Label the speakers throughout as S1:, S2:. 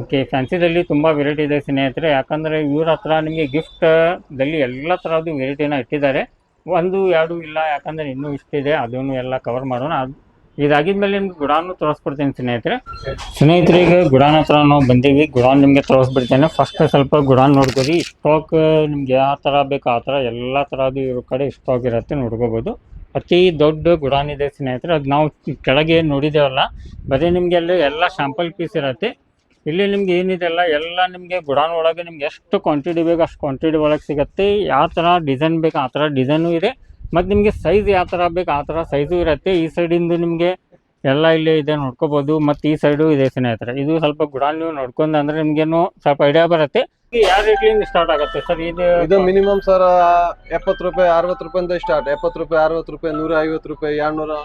S1: Okay ಫ್ಯಾನ್ಸಿದಲ್ಲಿ ತುಂಬ variety ಇದೆ ಸ್ನೇಹಿತರೆ. ಯಾಕಂದರೆ ಇವ್ರ ಹತ್ರ ನಿಮಗೆ ಗಿಫ್ಟ್ ದಲ್ಲಿ ಎಲ್ಲ ಥರದ್ದು ವೆರೈಟಿನ ಇಟ್ಟಿದ್ದಾರೆ. ಒಂದು, ಎರಡು ಇಲ್ಲ, ಯಾಕಂದರೆ ಇನ್ನೂ ಇಷ್ಟಿದೆ ಅದನ್ನು ಎಲ್ಲ ಕವರ್ ಮಾಡೋಣ. ಅದು, ಇದಾಗಿದ್ಮೇಲೆ ನಿಮ್ಗೆ ಗುಡಾನು ತೋರಿಸ್ಬಿಡ್ತೀನಿ ಸ್ನೇಹಿತರೆ. ಸ್ನೇಹಿತರಿಗೆ ಗುಡಾನ್ ಹತ್ರ ನಾವು ಬಂದೀವಿ. ಗುಡಾನ್ ನಿಮಗೆ ತೋರಿಸ್ಬಿಡ್ತೇನೆ. ಫಸ್ಟ್ ಸ್ವಲ್ಪ ಗುಡಾನ್ ನೋಡ್ಕೊರಿ ಸ್ಟಾಕ್ ನಿಮ್ಗೆ ಯಾವ ಥರ ಬೇಕು ಆ ಥರ ಎಲ್ಲ ಥರದ್ದು ಇವ್ರ ಕಡೆ ಸ್ಟಾಕ್ ಇರುತ್ತೆ, ನೋಡ್ಕೋಬೋದು. ಅತಿ ದೊಡ್ಡ ಗುಡಾನ್ ಇದೆ ಸ್ನೇಹಿತರೆ. ಅದು ನಾವು ಕೆಳಗೆ ನೋಡಿದ್ದೇವಲ್ಲ, ಬರೀ ನಿಮಗೆ ಅಲ್ಲಿ ಎಲ್ಲ ಶಾಂಪಲ್ ಪೀಸ್ ಇರುತ್ತೆ. ಇಲ್ಲಿ ನಿಮ್ಗೆ ಏನಿದೆಲ್ಲ ಎಲ್ಲ ನಿಮಗೆ ಗುಡಾನ್ ಒಳಗೆ ನಿಮ್ಗೆ ಎಷ್ಟು ಕ್ವಾಂಟಿಟಿ ಬೇಕು ಅಷ್ಟು ಕ್ವಾಂಟಿಟಿ ಒಳಗೆ ಸಿಗುತ್ತೆ. ಯಾವ ಥರ ಡಿಸೈನ್ ಬೇಕು ಆ ಥರ ಡಿಸೈನು ಇದೆ. ಮತ್ತು ನಿಮಗೆ ಸೈಜ್ ಯಾವ ಥರ ಬೇಕು ಆ ಥರ ಸೈಜು ಇರುತ್ತೆ. ಈ ಸೈಡಿಂದು ನಿಮಗೆ ಎಲ್ಲ ಇಲ್ಲಿ ಇದೆ ನೋಡ್ಕೋಬೋದು. ಮತ್ತು ಈ ಸೈಡು ಇದೆ ಸ್ನೇಹಿತರೆ. ಇದು ಸ್ವಲ್ಪ ಗುಡಾನ್ ನೀವು ನೋಡ್ಕೊಂಡು ಅಂದ್ರೆ ನಿಮ್ಗೇನು ಸ್ವಲ್ಪ ಐಡಿಯಾ ಬರುತ್ತೆ. ಯಾವ ರೇಟ್ಲಿಂದ ಸ್ಟಾರ್ಟ್ ಆಗುತ್ತೆ ಸರ್? ಇದು
S2: ಇದು ಮಿನಿಮಮ್ ಸರ್, ಎಪ್ಪತ್ತು ರೂಪಾಯಿ, ಅರವತ್ತು ರೂಪಾಯಿಂದ ಸ್ಟಾರ್ಟ್ ಎಪ್ಪತ್ತು ರೂಪಾಯಿ, ಅರವತ್ತು ರೂಪಾಯಿ, ನೂರ ಐವತ್ತು ರೂಪಾಯಿ, ಎರಡ್ನೂರ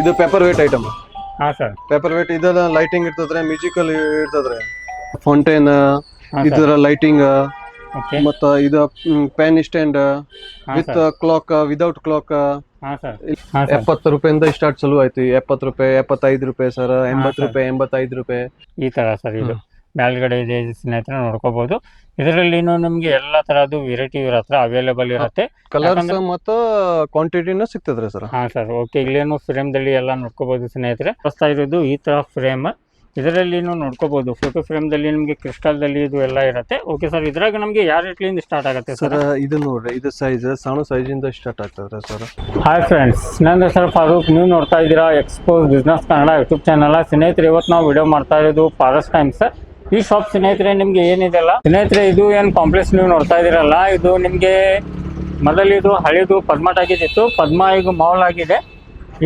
S2: ಇದು ಪೇಪರ್ ವೇಟ್ ಐಟಮ್
S1: ಹಾಂ ಸರ್
S2: ಪೇಪರ್ ವೇಟ್ ಇದೆಲ್ಲ ಲೈಟಿಂಗ್ ಇರ್ತದ್ರೆ ಮ್ಯೂಸಿಕಲ್ ಇರ್ತದ್ರೆ. ಫೌಂಟೇನ್ ಇದರ ಲೈಟಿಂಗ್
S1: ಓಕೆ
S2: ಮತ್ತ ಇದು pen stand with clock without clock
S1: ಹಾಂ ಸರ್ ಹಾಂ ಸರ್
S2: ಎಪ್ಪತ್ತು ರೂಪಾಯಿಂದ ಸ್ಟಾರ್ಟ್ ಚಲೋ ಆಯ್ತು. ಎಪ್ಪತ್ತು ರೂಪಾಯಿ ಎಪ್ಪತ್ತೈದು ರೂಪಾಯಿ ಸರ್ ಎಂಬತ್ತು. ರೂಪಾಯಿ ಎಂಬತ್ತೈದು ರೂಪಾಯಿ.
S1: ಈ ತರ ಸರ್ ಇದು. ಮೇಲ್ಗಡೆ ಇದೆ ಸ್ನೇಹಿತರೆ ನೋಡ್ಕೋಬಹುದು ಇದರಲ್ಲಿ ನಿಮ್ಗೆ ಎಲ್ಲ ತರಹದ್ದು ವೆರೈಟಿ ಇವ್ರ ಹತ್ರ ಅವೈಲೇಬಲ್ ಇರುತ್ತೆ.
S2: ಕಲರ್ಸ್ ಮತ್ತ ಕ್ವಾಂಟಿಟಿನೂ ಸಿಗ್ತದ್ರಿ ಸರ್.
S1: ಹಾ ಸರ್ ಓಕೆ. ಇಲ್ಲೇನು ಫ್ರೇಮ್ದಲ್ಲಿ ಎಲ್ಲ ನೋಡ್ಕೋಬಹುದು ಸ್ನೇಹಿತರೆ. ಹೊಸ್ತಾ ಇರೋದು ಈ ತರ ಫ್ರೇಮ್ ಇದರಲ್ಲಿ ನೋಡ್ಕೋಬಹುದು ಫೋಟೋ ಫ್ರೇಮ್ ದಲ್ಲಿ ನಿಮಗೆ ಕ್ರಿಸ್ಟಲ್ದಲ್ಲಿ ಇದು ಎಲ್ಲ ಇರುತ್ತೆ. ಓಕೆ ಸರ್ ಇದ್ರಾಗ ನಮಗೆ ಯಾವ ರೇಟ್ಲಿಂದ ಸ್ಟಾರ್ಟ್ ಆಗುತ್ತೆ
S2: ಸರ್?
S1: ಸರ್
S2: ಇದು ನೋಡ್ರಿ ಇದು ಸೈಜ್ ಸಣ್ಣ ಸೈಜ್ ಇಂದ ಸ್ಟಾರ್ಟ್ ಆಗ್ತದೆ ಸರ್.
S1: ಹಾಯ್ ಫ್ರೆಂಡ್ಸ್ ನನ್ನ ಹೆಸರು ಫಾರೂಕ್. ನೀವು ನೋಡ್ತಾ ಇದ್ದೀರಾ expose business Kannada YouTube channel ಸ್ನೇಹಿತರೆ ಇವತ್ತು ನಾವು ವಿಡಿಯೋ ಮಾಡ್ತಾ ಇರೋದು ಟೈಮ್ ಟೈಮ್ಸ್ ಈ ಶಾಪ್ ಸ್ನೇಹಿತರೆ, ನಿಮ್ಗೆ ಏನಿದೆಲ್ಲ ಸ್ನೇಹಿತರೆ, ಇದು ಏನ್ ಕಾಂಪ್ಲೆಕ್ಸ್ ನೀವು ನೋಡ್ತಾ ಇದೀರಲ್ಲ ಇದು ನಿಮಗೆ ಮೊದಲು ಇದು ಹಳೆದು ಪದ್ಮ ಆಗಿದ್ದಿತ್ತು ಪದ್ಮ ಈಗ ಮಾಲ್ ಆಗಿದೆ.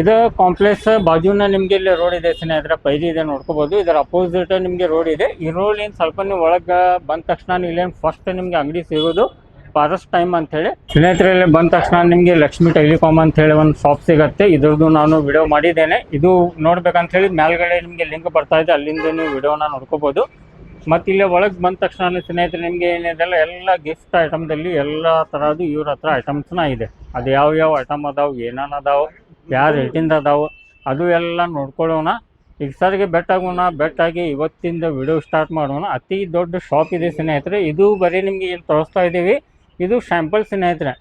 S1: ಇದು ಕಾಂಪ್ಲೆಕ್ಸ್ ಬಾಜುನ ನಿಮ್ಗೆ ಇಲ್ಲಿ ರೋಡ್ ಇದೆ ಸ್ನೇಹಿತರೆ ಪೈದಿ ಇದೆ ನೋಡ್ಕೋಬಹುದು ಇದರ ಅಪೋಸಿಟ್ ನಿಮ್ಗೆ ರೋಡ್ ಇದೆ. ಈ ರೋಡ್ ಏನ್ ಸ್ವಲ್ಪ ನೀವು ಒಳಗೆ ಬಂದ ತಕ್ಷಣ ಇಲ್ಲೇನು ಫಸ್ಟ್ ನಿಮ್ಗೆ ಅಂಗಡಿ ಸಿಗೋದು ಫಾರೆಸ್ಟ್ ಟೈಮ್ ಅಂತ ಹೇಳಿ ಸ್ನೇಹಿತರೆ, ಇಲ್ಲಿ ಬಂದ ತಕ್ಷಣ ನಿಮಗೆ ಲಕ್ಷ್ಮಿ ಟೆಲಿಕಾಮ್ ಅಂತ ಹೇಳಿ ಒಂದು ಶಾಪ್ ಸಿಗತ್ತೆ. ಇದ್ರದ್ದು ನಾನು ವಿಡಿಯೋ ಮಾಡಿದ್ದೇನೆ. ಇದು ನೋಡ್ಬೇಕಂತ ಹೇಳಿ ಮೇಲ್ಗಡೆ ನಿಮಗೆ ಲಿಂಕ್ ಬರ್ತಾ ಇದೆ. ಅಲ್ಲಿಂದ ನೀವು ವಿಡಿಯೋನ ನೋಡ್ಕೋಬಹುದು ಮತ್ತು ಇಲ್ಲೇ ಒಳಗೆ ಬಂದ ತಕ್ಷಣ ಸ್ನೇಹಿತರೆ, ನಿಮಗೆ ಏನಿದೆಲ್ಲ ಎಲ್ಲ ಗಿಫ್ಟ್ ಐಟಮ್ದಲ್ಲಿ ಎಲ್ಲ ಥರದ್ದು ಇವ್ರ ಹತ್ರ ಐಟಮ್ಸ್ನ ಇದೆ. ಅದು ಯಾವ ಯಾವ ಐಟಮ್ ಅದಾವೆ, ಏನೇನು ಅದಾವೆ, ಯಾವ ರೇಟಿಂದ ಅದಾವೆ, ಅದು ಎಲ್ಲ ನೋಡ್ಕೊಳ್ಳೋಣ. ಈಗ ಸರಿಗೆ ಬೆಟ್ಟಾಗೋಣ ಬೆಟ್ಟಾಗಿ ಇವತ್ತಿಂದ ವಿಡಿಯೋ ಸ್ಟಾರ್ಟ್ ಮಾಡೋಣ. ಅತಿ ದೊಡ್ಡ ಶಾಪ್ ಇದೆ ಸ್ನೇಹಿತರೆ. ಇದು ಬರೀ ನಿಮಗೆ ಇಲ್ಲಿ ತೋರಿಸ್ತಾ ಇದ್ದೀವಿ. ಇದು ಸ್ಯಾಂಪಲ್ ಸ್ನೇಹಿತರೆ.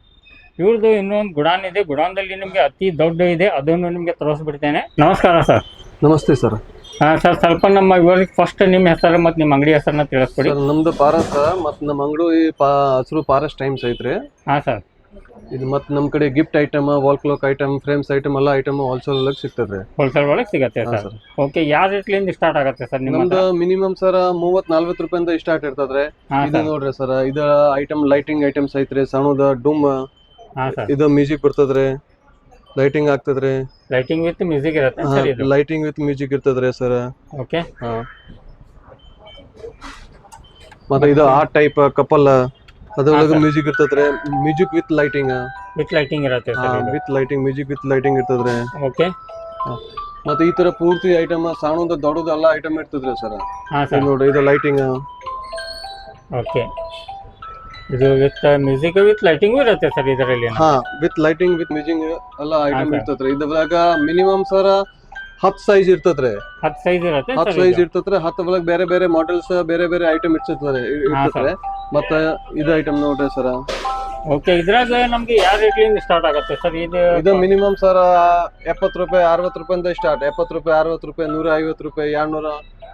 S1: ಇವ್ರದ್ದು ಇನ್ನೊಂದು ಗುಡಾನ್ ಇದೆ. ಗುಡಾನ್ದಲ್ಲಿ ನಿಮಗೆ ಅತಿ ದೊಡ್ಡ ಇದೆ. ಅದನ್ನು ನಿಮಗೆ ತೋರಿಸ್ಬಿಡ್ತೇನೆ. ನಮಸ್ಕಾರ ಸರ್.
S2: ನಮಸ್ತೆ ಸರ್.
S1: ಹಾಂ ಸರ್ ಸ್ವಲ್ಪ ನಮ್ಮ ಇವರಿಗೆ ಫಸ್ಟ್ ನಿಮ್ಮ ಹೆಸರು ಮತ್ತು ನಿಮ್ಮ ಅಂಗಡಿ ಹೆಸರನ್ನ ತಿಳಿಸ್ಕೊಡಿ.
S2: ಸರ್ ನಮ್ದು ಪಾರಸ್ ಮತ್ತೆ ನಮ್ಮ ಅಂಗಡಿ ಪಾ ಹೆಸರು ಪಾರಸ್ ಟೈಮ್ಸ್ ಐತ್ರಿ.
S1: ಹಾಂ ಸರ್.
S2: ಇದು ಮತ್ತೆ ನಮ್ಮ ಕಡೆ gift item wall clock item frames item ಎಲ್ಲ ಐಟಮ್ ಹೋಲ್ಸೇಲ್ ಒಳಗೆ ರೀ
S1: ಹೋಲ್ಸೇಲ್ ಒಳಗೆ ಸಿಗತ್ತೆ ಸರ್. ಓಕೆ ಯಾವ ರೇಟ್ಲಿಂದ ಸ್ಟಾರ್ಟ್ ಆಗುತ್ತೆ ಸರ್ ನಿಮ್ಮದು
S2: ನಮ್ದು ಮಿನಿಮಮ್ ಸರ್ ಮೂವತ್ ರೂಪಾಯಿ ರೂಪಾಯಿಂದ ಸ್ಟಾರ್ಟ್ ಇರ್ತದ್ರೆ. ಇದು ನೋಡ್ರಿ ಸರ್ ಇದು ಐಟಮ್ ಲೈಟಿಂಗ್ ಐಟಮ್ಸ್ ಐತ್ರಿ ಸಣ್ಣದ ಡೂಮ್
S1: ಹಾಂ ಸರ್.
S2: ಇದು ಮ್ಯೂಸಿಕ್ ಬರ್ತದ್ರಿ. ಲೈಟಿಂಗ್ ಆಗ್ತದ್ರಿ?
S1: ಲೈಟಿಂಗ್ ವಿತ್ ಮ್ಯೂಸಿಕ್ ಇರುತ್ತೆ ಸರ್ ಇದು.
S2: ಲೈಟಿಂಗ್ ವಿತ್ ಮ್ಯೂಸಿಕ್ ಇರ್ತದ್ರಿ ಸರ್
S1: ಓಕೆ
S2: ಮತ್ತೆ ಇದು ಆ ಟೈಪ್ ಕಪಲ್ ಅದ್ರೊಳಗೆ. ಮ್ಯೂಸಿಕ್ ಇರ್ತದ್ರಿ. Music with lighting
S1: with lighting ಇರುತ್ತೆ ಸರ್ ಇದು.
S2: With lighting music with lighting ಇರ್ತದ್ರಿ.
S1: ಓಕೆ
S2: ಮತ್ತೆ ಈ ತರ ಪೂರ್ತಿ ಐಟಮ್ ಸಣ್ಣದ ದೊಡ್ಡದು ಎಲ್ಲ ಐಟಮ್ ಇರ್ತದ್ರಿ ಸರ್
S1: ಹಾ ಸರ್
S2: ನೋಡ್ರಿ ಇದು ಲೈಟಿಂಗ್
S1: ಓಕೆ ಇದು ವಿತ್ ಮ್ಯೂಸಿಕ್ ವಿತ್ ಲೈಟಿಂಗ್ ಇರುತ್ತೆ ಸರ್ ಇದರಲ್ಲಿ.
S2: ಹಾ ವಿತ್ ಲೈಟಿಂಗ್ ವಿತ್ ಮ್ಯೂಸಿಂಗ್ ಎಲ್ಲ ಐಟಮ್
S1: sir.
S2: ಇರ್ತದ್ರಿ ಇದ್ರಾಗ ಮಿನಿಮಮ್ ಸರ್ ಹತ್ತು ಸೈಜ್ ಇರ್ತತ್ರಿ.
S1: ಹತ್ತು ಸೈಜ್ ಇರುತ್ತೆ
S2: ಹತ್ತು ಸೈಜ್ ಇರ್ತದ್ರಿ ಹತ್ತು ಒಳಗ ಬೇರೆ ಬೇರೆ ಮಾಡೆಲ್ಸ್ ಬೇರೆ ಬೇರೆ ಐಟಮ್ ಇರ್ತದ್ರಿ ಇರ್ತದ್ರಿ ಮತ್ತೆ ಇದು ಐಟಮ್ ನೋಡ್ರಿ ಸರ್
S1: ಓಕೆ ಇದ್ರಾಗ ನಮ್ಗೆ ಯಾವ ರೇಟ್ಲಿಂದ ಸ್ಟಾರ್ಟ್ ಆಗುತ್ತೆ ಸರ್ ಇದು
S2: ಇದು ಮಿನಿಮಮ್ ಸರ್ ಎಪ್ಪತ್ತು ರೂಪಾಯಿ ಅರವತ್ತು ರೂಪಾಯಿಂದ ಸ್ಟಾರ್ಟ್ ಎಪ್ಪತ್ತು ರೂಪಾಯಿ ಅರವತ್ತು ರೂಪಾಯಿ ನೂರ ಐವತ್ತು ರೂಪಾಯಿ ಎರಡ್ನೂರ.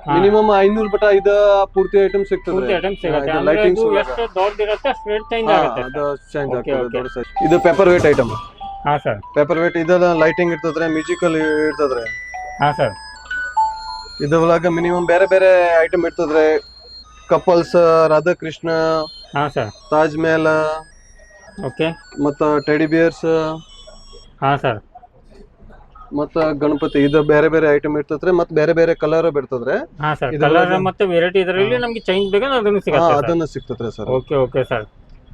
S2: ಮಿನಿಮಮ್ ಐನೂರು ಬಟ ಇದ ಪೂರ್ತಿ ಐಟಮ್ ಸಿಗ್ತದೆ. ಇದು
S1: ಅಂದ್ರೆ
S2: lighting
S1: ಇದು
S2: ಒಳಗ.
S1: ಎಷ್ಟು ದೊಡ್ಡದಿರುತ್ತೆ ಅಷ್ಟು ರೇಟ್ ಚೇಂಜ್ ಆಗುತ್ತೆ
S2: ಅದು ಚೇಂಜ್
S1: Okay,
S2: ಆಗ್ತದೆ ದೊಡ್ಡ size. ಇದು ಪೇಪರ್ ವೇಟ್ ಐಟಮ್
S1: ಹಾಂ ಸರ್.
S2: ಪೇಪರ್ ವೇಟ್ ಇದೆಲ್ಲ ಲೈಟಿಂಗ್ ಇರ್ತದ್ರೆ ಮ್ಯೂಸಿಕಲ್ ಇರ್ತದ್ರೆ.
S1: ಹಾಂ ಸರ್.
S2: ಇದ್ರ ಒಳಗ ಮಿನಿಮಮ್ ಬೇರೆ ಬೇರೆ ಐಟಮ್ ಇರ್ತದ್ರೆ ಕಪಲ್ಸ್ ರಾಧಾಕೃಷ್ಣ
S1: ಹಾಂ ಸರ್.
S2: ತಾಜ್ ಮಹಲ್
S1: ಓಕೆ
S2: ಮತ್ತ ಟೆಡಿ ಬಿಯರ್ಸ್
S1: ಹಾ ಸರ್.
S2: ಮತ್ತ ಗಣಪತಿ ಇದು ಬೇರೆ ಬೇರೆ ಐಟಮ್ ಇರ್ತದ್ರಿ ಮತ್ತ ಬೇರೆ ಬೇರೆ ಕಲರ್ ಬಿಡ್ತದ್ರಿ.
S1: ಹಾಂ ಸರ್
S2: ಇದ್ರೊಳಗೆ-
S1: ಕಲರ್ ಮತ್ತೆ ವೆರೈಟಿ ಇದರಲ್ಲಿ ನಮ್ಗೆ ಚೇಂಜ್ ಬೇಕಂದ್ರೆ ಅದನ್ನು
S2: ಹಾ
S1: ಸಿಗುತ್ತೆ
S2: ಅದನ್ನ ಸಿಗ್ತದ್ರಿ ಸರ್
S1: ಓಕೆ ಓಕೆ ಸರ್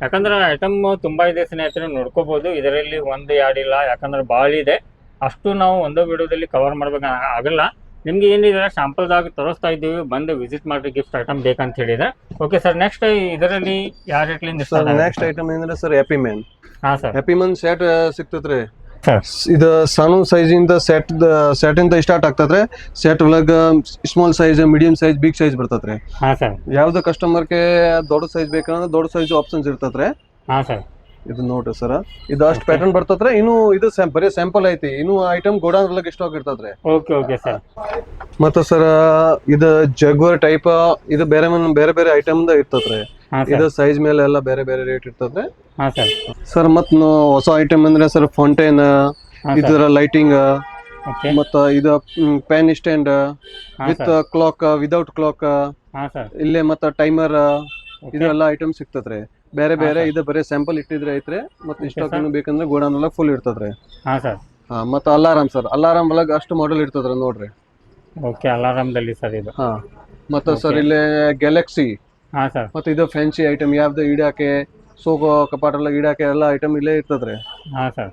S1: ಯಾಕಂದ್ರೆ ಐಟಮ್ ತುಂಬಾ ಇದೆ ಸ್ನೇಹಿತರೆ ನೋಡ್ಕೋಬಹುದು ಇದರಲ್ಲಿ ಒಂದು ಎರಡು ಇಲ್ಲ ಯಾಕಂದ್ರೆ ಬಾಳ ಇದೆ. ಅಷ್ಟು ನಾವು ಒಂದೇ ವಿಡಿಯೋದಲ್ಲಿ ಕವರ್ ಮಾಡ್ಬೇಕು ಆಗಲ್ಲ. ನಿಮ್ಗೆ ಏನಿದೆ ಶಾಂಪಲ್ದಾಗ ತೋರಿಸ್ತಾ ಇದ್ದೀವಿ ಬಂದು ವಿಸಿಟ್ ಮಾಡ್ರಿ ಗಿಫ್ಟ್ ಐಟಮ್ ಬೇಕಂತ ಹೇಳಿದ್ರೆ. ಓಕೆ ಸರ್ ನೆಕ್ಸ್ಟ್ ಇದರಲ್ಲಿ ಯಾವ ರೇಟ್ಲಿಂದ
S2: ಸರ್ ನೆಕ್ಸ್ಟ್ ಐಟಮ್ ಏನಂದ್ರೆ ಸರ್ ಹ್ಯಾಪಿ ಮ್ಯಾನ್
S1: ಹಾ ಸರ್
S2: ಹ್ಯಾಪಿ ಮ್ಯಾನ್ ಸೆಟ್ ಸಿಗ್ತದ್ರಿ ಇದು ಸಣ್ಣ ಸೈಜಿಂದ ಇಂದ ಸೆಟ್ ಸೆಟ್ ಇಂದ ಸ್ಟಾರ್ಟ್ ಆಗ್ತದ್ರೆ ಸೆಟ್ ಒಳಗ small size medium size big size ಬರ್ತದ್ರಿ
S1: ಹಾ ಸರ್.
S2: ಯಾವ್ದು ಕಸ್ಟಮರ್ಗೆ ದೊಡ್ಡ ಸೈಜ್ ಬೇಕಂದ್ರೆ ದೊಡ್ಡ ಸೈಜ್ ಆಪ್ಷನ್ಸ್ ಇರ್ತದ್ರಿ
S1: ಹಾ ಸರ್.
S2: ಇದು ನೋಡ್ರಿ ಸರ್. ಇದು ಅಷ್ಟು ಪ್ಯಾಟರ್ನ್ ಬರ್ತದ್ರೆ ಇನ್ನು ಇದು ಬರೀ ಸ್ಯಾಂಪಲ್ ಐತಿ. ಇನ್ನು ಐಟಮ್ ಗೋಡಾನ್ ಒಳಗೆ ಸ್ಟಾಕ್ ಇರ್ತದ್ರಿ
S1: ಓಕೆ ಓಕೆ ಸರ್
S2: ಮತ್ತೆ ಸರ್ ಇದು ಜಗ್ವರ್ ಟೈಪ್ ಇದು ಬೇರೆ ಬೇರೆ ಬೇರೆ ಐಟಮ್ ಇರ್ತತ್ರಿ.
S1: ಹಾಂ
S2: ಇದು ಸೈಜ್ ಮೇಲೆ ಎಲ್ಲ ಬೇರೆ ಬೇರೆ ರೇಟ್ ಇರ್ತದೆ.
S1: ಹಾಂ ಸರ್.
S2: ಸರ್ ಮತ್ ಹೊಸ ಐಟಮ್ ಅಂದ್ರೆ ಸರ್ ಫೌಂಟೇನ್ ಇದರ ಲೈಟಿಂಗ್
S1: ಓಕೆ
S2: ಮತ್ತ ಇದು pen stand with clock without clock
S1: ಹಾಂ ಸರ್.
S2: ಇಲ್ಲೇ ಮತ್ತ ಟೈಮರ್ ಇದೆಲ್ಲ ಐಟಮ್ ಸಿಗ್ತದ್ರಿ ಬೇರೆ ಬೇರೆ ಇದ ಬರೀ ಸ್ಯಾಂಪಲ್ ಇಟ್ಟಿದ್ರೆ ಐತ್ರಿ ಮತ್ತೆ ಸ್ಟಾಕ್
S1: sir.
S2: ಬೇಕಂದ್ರೆ ಗೋಡನ್ ಎಲ್ಲ ಫುಲ್ ಇರ್ತದ್ರಿ
S1: ಹಾ ಸರ್.
S2: ಹಾ ಮತ್ತೆ ಅಲಾರಾಮ್ ಸರ್. ಅಲಾರಾಮ್ ಒಳಗ್ ಅಷ್ಟು ಮಾಡೆಲ್ ಇರ್ತದ್ರಿ ನೋಡ್ರಿ.
S1: ಓಕೆ ಅಲಾರಾಮ್ದಲ್ಲಿ ಸರ್ ಇದು.
S2: ಹಾ ಮತ್ತೆ ಸರ್ ಇಲ್ಲೇ ಗ್ಯಾಲಕ್ಸಿ ಮತ್ತೆ ಇದು ಫ್ಯಾನ್ಸಿ ಐಟಮ್ ಯಾವ್ದು ಇಡಾಕೆ ಸೋಗೋ ಕಪಾಟೆಲ್ಲ ಇಡಾಕೆ ಎಲ್ಲ ಐಟಮ್ ಇಲ್ಲೇ ಇರ್ತದ್ರಿ?
S1: ಹಾಂ ಸರ್.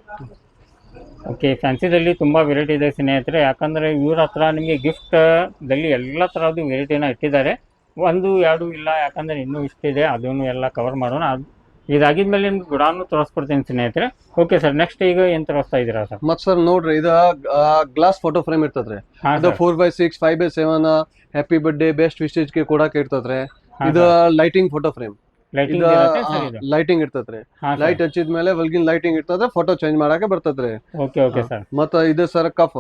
S1: ಓಕೆ ಫ್ಯಾನ್ಸಿದಲ್ಲಿ ತುಂಬ ವೆರೈಟಿ ಇದೆ ಸ್ನೇಹಿತರೆ. ಯಾಕಂದರೆ ಇವ್ರ ಹತ್ರ ನಿಮಗೆ ಗಿಫ್ಟಲ್ಲಿ ಎಲ್ಲ ಥರದ್ದು ವೆರೈಟಿನ ಇಟ್ಟಿದ್ದಾರೆ. ಒಂದು ಎರಡು ಇಲ್ಲ ಯಾಕಂದರೆ ಇನ್ನೂ ಇಷ್ಟಿದೆ ಅದನ್ನು ಎಲ್ಲ ಕವರ್ ಮಾಡೋಣ. ಅದು ಇದಾಗಿದ್ಮೇಲೆ ನಿಮ್ಗೆ ಗುಡಾನು ತೋರಿಸ್ಕೊಡ್ತೀನಿ ಸ್ನೇಹಿತರೆ. ಓಕೆ ಸರ್ ನೆಕ್ಸ್ಟ್ ಈಗ ಏನು ತೋರಿಸ್ತಾ ಇದ್ದೀರಾ ಸರ್?
S2: ಮತ್ ಸರ್ ನೋಡ್ರಿ ಇದು ಗ್ಲಾಸ್ ಫೋಟೋ ಫ್ರೇಮ್ ಇರ್ತದ್ರಿ.
S1: ಅದು
S2: four by six five by seven happy birthday best ವಿಶೇಜ್ಗೆ ಕೊಡಕ್ಕೆ ಇರ್ತದ್ರಿ. ಇದು ಲೈಟಿಂಗ್ ಫೋಟೋ ಫ್ರೇಮ್
S1: ಲೈಟಿಂಗ್
S2: ಇದು
S1: ಇರುತ್ತೆ ಸರ್ ಇದು.
S2: ಲೈಟಿಂಗ್ ಇರ್ತದ್ರಿ ಲೈಟ್ ಹಚ್ಚಿದ ಮೇಲೆ ಒಳಗಿನ ಲೈಟಿಂಗ್ ಇರ್ತದೆ ಫೋಟೋ ಚೇಂಜ್ ಮಾಡಕ್ಕೆ ಬರ್ತದ್ರಿ ಮತ್ತ ಇದು sir cup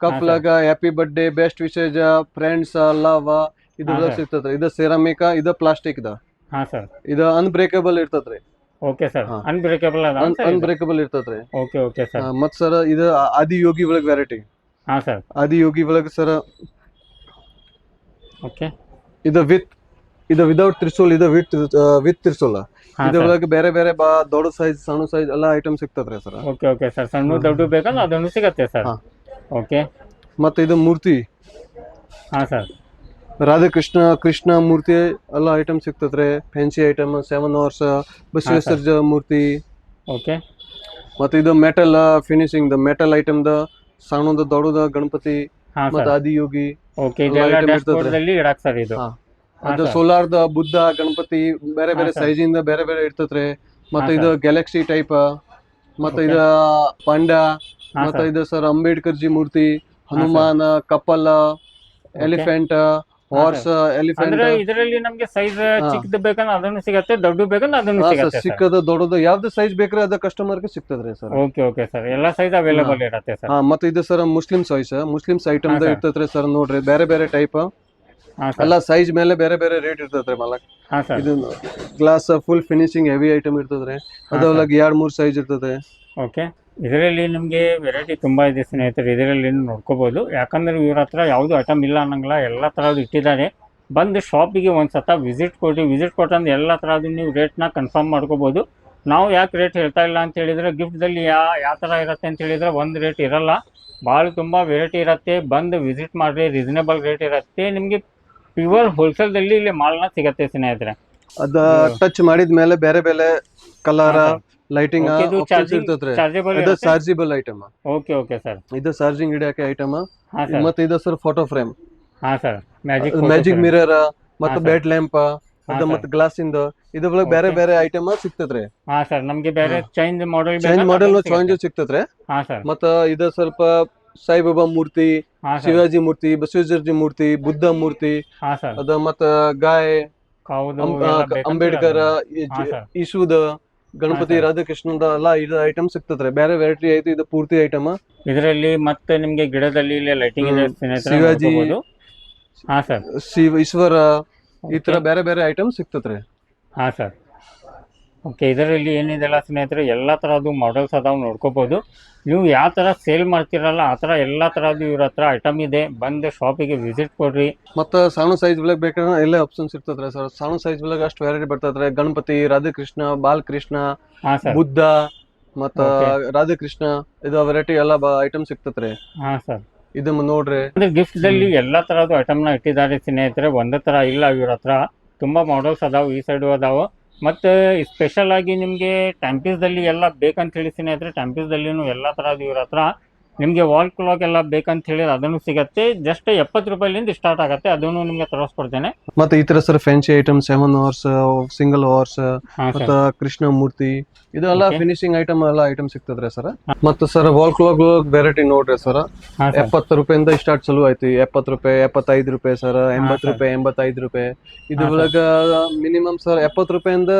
S2: cup. ಲಾಗ happy birthday best wishes friends love ಇದು
S1: ಹಾ, sir.
S2: ಸಿಗ್ತದ್ರಿ ಇದು ಸೆರಾಮಿಕ್ ಇದು ಪ್ಲಾಸ್ಟಿಕ್ ದ. ಇದು ಅನ್ಬ್ರೇಕಬಲ್ ಇರ್ತದ್ರಿ
S1: ಓಕೆ ಸರ್. ಅನ್ಬ್ರೇಕಬಲ್ ಅದ
S2: ಅನ್ಬ್ರೇಕಬಲ್ ಇರ್ತದ್ರಿ
S1: ಓಕೆ ಓಕೆ ಸರ್.
S2: ಮತ್ ಸರ್ ಇದು ಆದಿಯೋಗಿ ಒಳಗ್ ವೆರೈಟಿ
S1: ಹಾ ಸರ್.
S2: ಆದಿಯೋಗಿ ಒಳಗ್ ಸರ್
S1: ಓಕೆ
S2: ಇದು ವಿತ್ ಇದು ವಿದೌಟ್ ತ್ರಿಶೂಲ್ ಇದು ವಿತ್ ವಿತ್ ತ್ರಿಶೂಲ್. ಇದ್ರೊಳಗೆ ಬೇರೆ ಬೇರೆ ಬಾ ದೊಡ್ಡ ಸೈಜ್ ಸಣ್ಣ ಸೈಜ್ ಎಲ್ಲ ಐಟಮ್ ಸಿಗ್ತದ್ರಿ ಸರ್.
S1: Okay okay sir. ಸಣ್ಣ ದೊಡ್ಡ ಬೇಕಲ್ಲ ಅದನ್ನು ಸಿಗತ್ತೆ ಸರ್. ಓಕೆ.
S2: ಮತ್ತೆ ಇದು ಮೂರ್ತಿ.
S1: ಹಾ ಸರ್.
S2: ರಾಧಾಕೃಷ್ಣ ಕೃಷ್ಣ ಮೂರ್ತಿ ಎಲ್ಲ ಐಟಮ್ ಸಿಗ್ತದ್ರಿ. Fancy item seven hours Basaveshwara ಮೂರ್ತಿ.
S1: ಓಕೆ.
S2: ಮತ್ತೆ ಇದು ಮೆಟಲ್ ಫಿನಿಶಿಂಗ್ ದ ಮೆಟಲ್ ಐಟಮ್ ದ ಸಣ್ಣದ ದೊಡ್ಡದ ಗಣಪತಿ ಮತ್ತೆ ಆದಿಯೋಗಿ
S1: ಓಕೆ ಇದೆಲ್ಲ ಅಲ್ಲಿ. ಇಡಕ್ ಸರ್ ಇದು.
S2: ಅದು ದ ಬುದ್ಧ ಗಣಪತಿ ಬೇರೆ ಬೇರೆ ಸೈಜ್ ಇಂದ ಬೇರೆ ಬೇರೆ ಇರ್ತತ್ರಿ. ಮತ್ತೆ ಇದು ಗ್ಯಾಲಕ್ಸಿ ಟೈಪ್ ಮತ್ತೆ. ಇದು ಪಂಡ ಮತ್ತೆ ಇದು ಸರ್ ಅಂಬೇಡ್ಕರ್ ಜಿ ಮೂರ್ತಿ Hanuman couple elephant horse elephant
S1: ಅಂದ್ರೆ ಇದರಲ್ಲಿ ನಮಗೆ ಸೈಜ್ ಚಿಕ್ಕದು ಬೇಕಂದ್ರೆ ಅದನ್ನು ಸಿಗುತ್ತೆ ದೊಡ್ಡ ಬೇಕಂದ್ರೆ ಅದನ್ನು ಸಿಗುತ್ತೆ ಸರ್.
S2: ಸಿಕ್ಕದ ದೊಡ್ಡದು ಯಾವ್ದು ಸೈಜ್ ಬೇಕ್ರಿ ಅದ ಕಸ್ಟಮರ್ಗೆ ಸಿಗ್ತದ್ರಿ ಸರ್.
S1: Okay okay sir. ಎಲ್ಲಾ ಸೈಜ್ ಅವೈಲೇಬಲ್ ಇರುತ್ತೆ ಸರ್.
S2: ಹಾ ಮತ್ತೆ ಇದು sir Muslim size Muslims item. ಇರ್ತದ್ರಿ ಸರ್. ನೋಡ್ರಿ ಬೇರೆ ಬೇರೆ ಟೈಪ್ ಎಲ್ಲ ಸೈಜ್ ಮೇಲೆ ಬೇರೆ ಬೇರೆ ರೇಟ್ ಇರ್ತದ್ರಿ ಮಲಕ್. ಇದು glass full finishing heavy item ಇರ್ತದ್ರಿ ಅದ್ರೊಳಗೆ ಎರಡ್ ಮೂರ್ ಸೈಜ್ ಇರ್ತದೆ
S1: ಓಕೆ. ಇದರಲ್ಲಿ ನಿಮಗೆ ವೆರೈಟಿ ತುಂಬ ಇದೆ ಸ್ನೇಹಿತರೆ. ಇದರಲ್ಲಿ ನೋಡ್ಕೋಬೋದು. ಯಾಕಂದ್ರೆ ಇವ್ರ ಹತ್ರ ಯಾವುದು ಐಟಮ್ ಇಲ್ಲ ಅನ್ನಂಗಿಲ್ಲ. ಎಲ್ಲ ಥರದ್ದು ಇಟ್ಟಿದ್ದಾರೆ. ಬಂದು ಶಾಪಿಗೆ ಒಂದು ಸತ ವಿಸಿಟ್ ಕೊಡಿ. ವಿಸಿಟ್ ಕೊಟ್ಟಂದು ಎಲ್ಲ ಥರದ್ದು ನೀವು ರೇಟ್ನ ಕನ್ಫರ್ಮ್ ಮಾಡ್ಕೋಬೋದು. ನಾವು ಯಾಕೆ ರೇಟ್ ಹೇಳ್ತಾ ಇಲ್ಲ ಅಂತ ಹೇಳಿದರೆ ಗಿಫ್ಟ್ದಲ್ಲಿ ಯಾ ಯಾವ ಥರ ಇರುತ್ತೆ ಅಂತ ಹೇಳಿದರೆ ಒಂದು ರೇಟ್ ಇರಲ್ಲ. ಭಾಳ ತುಂಬ ವೆರೈಟಿ ಇರುತ್ತೆ. ಬಂದು ವಿಸಿಟ್ ಮಾಡಿರಿ. ರೀಸನೇಬಲ್ ರೇಟ್ ಇರುತ್ತೆ. ನಿಮಗೆ ಪ್ಯೂರ್ ಹೋಲ್ಸೇಲ್ದಲ್ಲಿ ಇಲ್ಲಿ ಮಾಲ್ನ ಸಿಗತ್ತೆ ಸ್ನೇಹಿತರೆ.
S2: ಅದ ಟಚ್ ಮಾಡಿದ ಮೇಲೆ ಬೇರೆ ಬೇರೆ ಕಲರ್ ಲೈಟಿಂಗ್
S1: ಇದು
S2: ಇರ್ತದ್ರಿ
S1: ಚಾರ್ಜೇಬಲ್
S2: ಇದು chargeable item
S1: okay okay sir
S2: ಇದು ಚಾರ್ಜಿಂಗ್ ಹಿಡಿಯಕ್ಕೆ ಐಟಮ್
S1: ಹಾಂ ಸರ್
S2: ಮತ್ತೆ ಇದು ಸರ್ ಫೋಟೋ ಫ್ರೇಮ್
S1: ಹಾ ಸರ್ ಮ್ಯಾಜಿಕ್
S2: ಮ್ಯಾಜಿಕ್ ಮಿರರ್ ಮತ್ತೆ
S1: ಬೆಡ್ sir.
S2: ಲ್ಯಾಂಪ್ ಅದು
S1: sir.
S2: ಮತ್ತೆ ಗ್ಲಾಸ್ ಇಂದ. ಇದು ಒಳಗೆ ಬೇರೆ
S1: Okay.
S2: ಬೇರೆ ಐಟಮ್ ಸಿಗ್ತದ್ರಿ
S1: ಹಾ ಸರ್ ನಮಗೆ ಬೇರೆ change model
S2: change model change ಸಿಗ್ತದ್ರಿ
S1: ಹಾ ಸರ್
S2: ಮತ್ತ ಇದು ಸ್ವಲ್ಪ ಸಾಯಿಬಾಬಾ ಮೂರ್ತಿ ಶಿವಾಜಿ ಮೂರ್ತಿ ಬಸವೇಶ್ವರಜಿ ಮೂರ್ತಿ ಬುದ್ಧ ಮೂರ್ತಿ ಅದ ಮತ್ತ ಗಾಯ್ ಅಂಬೇಡ್ಕರ್
S1: ಇಸುದ
S2: ಇಶುದ ಗಣಪತಿ. ರಾಧಾಕೃಷ್ಣದ ಎಲ್ಲ ಇದು ಐಟಮ್ ಸಿಗ್ತದ್ರಿ ಬೇರೆ ವೆರೈಟಿ ಐತಿ ಇದು ಪೂರ್ತಿ ಐಟಮ್
S1: ಇದರಲ್ಲಿ ಮತ್ತೆ ನಿಮಗೆ ಗಿಡದಲ್ಲಿ ಲೈಟಿಂಗ್
S2: ಶಿವಾಜಿ.
S1: ನೋಡ್ಕೋಬೋದು. ಹಾ ಸರ್.
S2: ಶಿವ ಈಶ್ವರ ಈ ತರ ಬೇರೆ ಬೇರೆ ಐಟಮ್ ಸಿಗ್ತದ್ರಿ
S1: ಹಾ ಸರ್. ಓಕೆ ಇದರಲ್ಲಿ ಏನಿದೆಲ್ಲ ಸ್ನೇಹಿತರೆ ಎಲ್ಲ ಥರದ್ದು ಮಾಡಲ್ಸ್ ಅದಾವೆ ನೋಡ್ಕೋಬೋದು. ನೀವು ಯಾವ ಥರ ಸೇಲ್ ಮಾಡ್ತೀರಲ್ಲ ಆ ಥರ ಎಲ್ಲ ಥರದ್ದು ಇವ್ರ ಹತ್ರ ಐಟಮ್ ಇದೆ. ಬಂದು ಶಾಪಿಗೆ ವಿಸಿಟ್ ಕೊಡ್ರಿ.
S2: ಮತ್ತು ಸಣ್ಣ ಸೈಜ್ ಒಳಗ್ ಬೇಕಾದ್ರೆ ಎಲ್ಲೇ ಆಪ್ಷನ್ಸ್ ಇರ್ತದ್ರೆ ಸರ್. ಸಣ್ಣ ಸೈಜ್ ಬೆಳಗ್ಗೆ ಅಷ್ಟು ವೆರೈಟಿ ಬರ್ತದ್ರಿ ಗಣಪತಿ ರಾಧಾಕೃಷ್ಣ ಬಾಲಕೃಷ್ಣ ಬುದ್ಧ ಮತ್ತ ರಾಧಾಕೃಷ್ಣ ಇದು ವೆರೈಟಿ ಎಲ್ಲ ಐಟಮ್ ಸಿಗ್ತದ್ರಿ
S1: ಹಾ ಸರ್.
S2: ಇದನ್ನ ನೋಡ್ರಿ.
S1: ಅಂದ್ರೆ ಗಿಫ್ಟ್ದಲ್ಲಿ ಎಲ್ಲ ಥರದ್ದು ಐಟಮ್ನ ಇಟ್ಟಿದ್ದಾರೆ ಸ್ನೇಹಿತರೆ. ಒಂದೇ ಥರ ಇಲ್ಲ ಇವ್ರ ಹತ್ರ. ತುಂಬ ಮಾಡಲ್ಸ್ ಅದಾವೆ ಈ ಸೈಡು ಅದಾವೆ. ಮತ್ತು ಸ್ಪೆಷಲ್ ಆಗಿ ನಿಮಗೆ ಟ್ಯಾಂಪೀಸ್ದಲ್ಲಿ ಎಲ್ಲ ಬೇಕಂತ ತಿಳಿಸಿನಿ ಆದರೆ ಟ್ಯಾಂಪೀಸ್ದಲ್ಲಿನೂ ಎಲ್ಲ ಥರದ ಇವ್ರ ಹತ್ರ ನಿಮಗೆ ವಾಲ್ ಕ್ಲಾಕ್ ಎಲ್ಲ ಬೇಕಂತ ಹೇಳಿದ್ರೆ ಅದನ್ನು ಸಿಗತ್ತೆ. ಜಸ್ಟ್ ಎಪ್ಪತ್ತು ರೂಪಾಯಿಲಿಂದ ಸ್ಟಾರ್ಟ್ ಆಗುತ್ತೆ. ಅದನ್ನು ನಿಮಗೆ ತರಿಸ್ಕೊಡ್ತೇನೆ.
S2: ಮತ್ತೆ ಈ ತರ sir fancy item seven hours single hours ಮತ್ತೆ ಕೃಷ್ಣ ಮೂರ್ತಿ ಇದೆಲ್ಲ ಫಿನಿಶಿಂಗ್ ಐಟಮ್ ಎಲ್ಲ ಐಟಮ್ ಸಿಗ್ತದ್ರಿ ಸರ್ ಮತ್ತೆ ಸರ್ ವಾಲ್ ಕ್ಲಾಕ್ ವೆರೈಟಿ ನೋಡ್ರಿ ಸರ್
S1: ಹಾಂ ಸರ್
S2: ಎಪ್ಪತ್ತು ರೂಪಾಯಿಂದ ಸ್ಟಾರ್ಟ್ ಚಲೋ ಐತಿ ಎಪ್ಪತ್ತು ರೂಪಾಯಿ ಎಪ್ಪತ್ತೈದು ರೂಪಾಯಿ ಸರ್ ಎಂಬತ್ತು. ರೂಪಾಯಿ ಎಂಬತ್ತೈದು ರೂಪಾಯಿ. ಇದು ಒಳಗ ಮಿನಿಮಮ್ ಸರ್ ಎಪ್ಪತ್ತು ರೂಪಾಯಿಂದ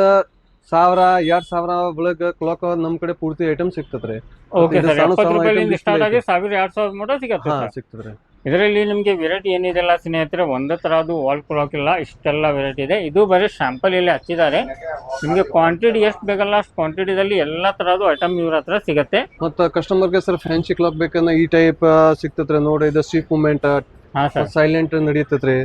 S2: ಸಾವಿರ ಎರಡ್ ಸಾವಿರ ಒಳಗ ಕ್ಲಾಕ್ ನಮ್ ಕಡೆ ಪೂರ್ತಿ ಐಟಮ್ ಸಿಗ್ತದ್ರಿ
S1: ಓಕೆ
S2: ಇದು
S1: ಸರ್
S2: ಸಣ್ಣ
S1: ಎಪ್ಪತ್ತು
S2: ಸಣ್ಣ
S1: ರೂಪಾಯಿಲಿಂದ
S2: item
S1: ಸ್ಟಾರ್ಟ್ ಆಗಿ
S2: display
S1: ಸಾವಿರ ಎರಡ್ ಸಾವಿರ ಮಟ್ಟ ಸಿಗತ್ತೆ
S2: ಹಾ
S1: ಸರ್.
S2: ಸಿಗ್ತದ್ರಿ
S1: ಇದರಲ್ಲಿ ನಿಮಗೆ ವೆರೈಟಿ ಏನಿದೆಲ್ಲ ಸ್ನೇಹಿತರೆ ಒಂದೇ ಅದು ವಾಲ್ ಕ್ಲಾಕ್ ಇಲ್ಲ ಇಷ್ಟೆಲ್ಲ ವೆರೈಟಿ ಇದೆ. ಇದು ಬರೀ ಸ್ಯಾಂಪಲ್ ಇಲ್ಲಿ ಹಚ್ಚಿದ್ದಾರೆ. ನಿಮಗೆ ಕ್ವಾಂಟಿಟಿ ಎಷ್ಟು ಬೇಕಲ್ಲ ಅಷ್ಟು ಕ್ವಾಂಟಿಟಿದಲ್ಲಿ ಎಲ್ಲ ತರದ್ದು ಐಟಮ್ ಇವ್ರ ಹತ್ರ ಸಿಗತ್ತೆ.
S2: ಮತ್ತ ಕಸ್ಟಮರ್ಗೆ ಸರ್ ಫ್ಯಾನ್ಸಿ ಕ್ಲಾಕ್ ಬೇಕಂದ್ರೆ ಈ ಟೈಪ್ ಸಿಗ್ತದ್ರಿ ನೋಡಿ ಇದು ಸ್ವೀಪ್ ಮೂಮೆಂಟ್ ಸೈಲೆಂಟ್ ನಡೀತೈತ್ರಿ.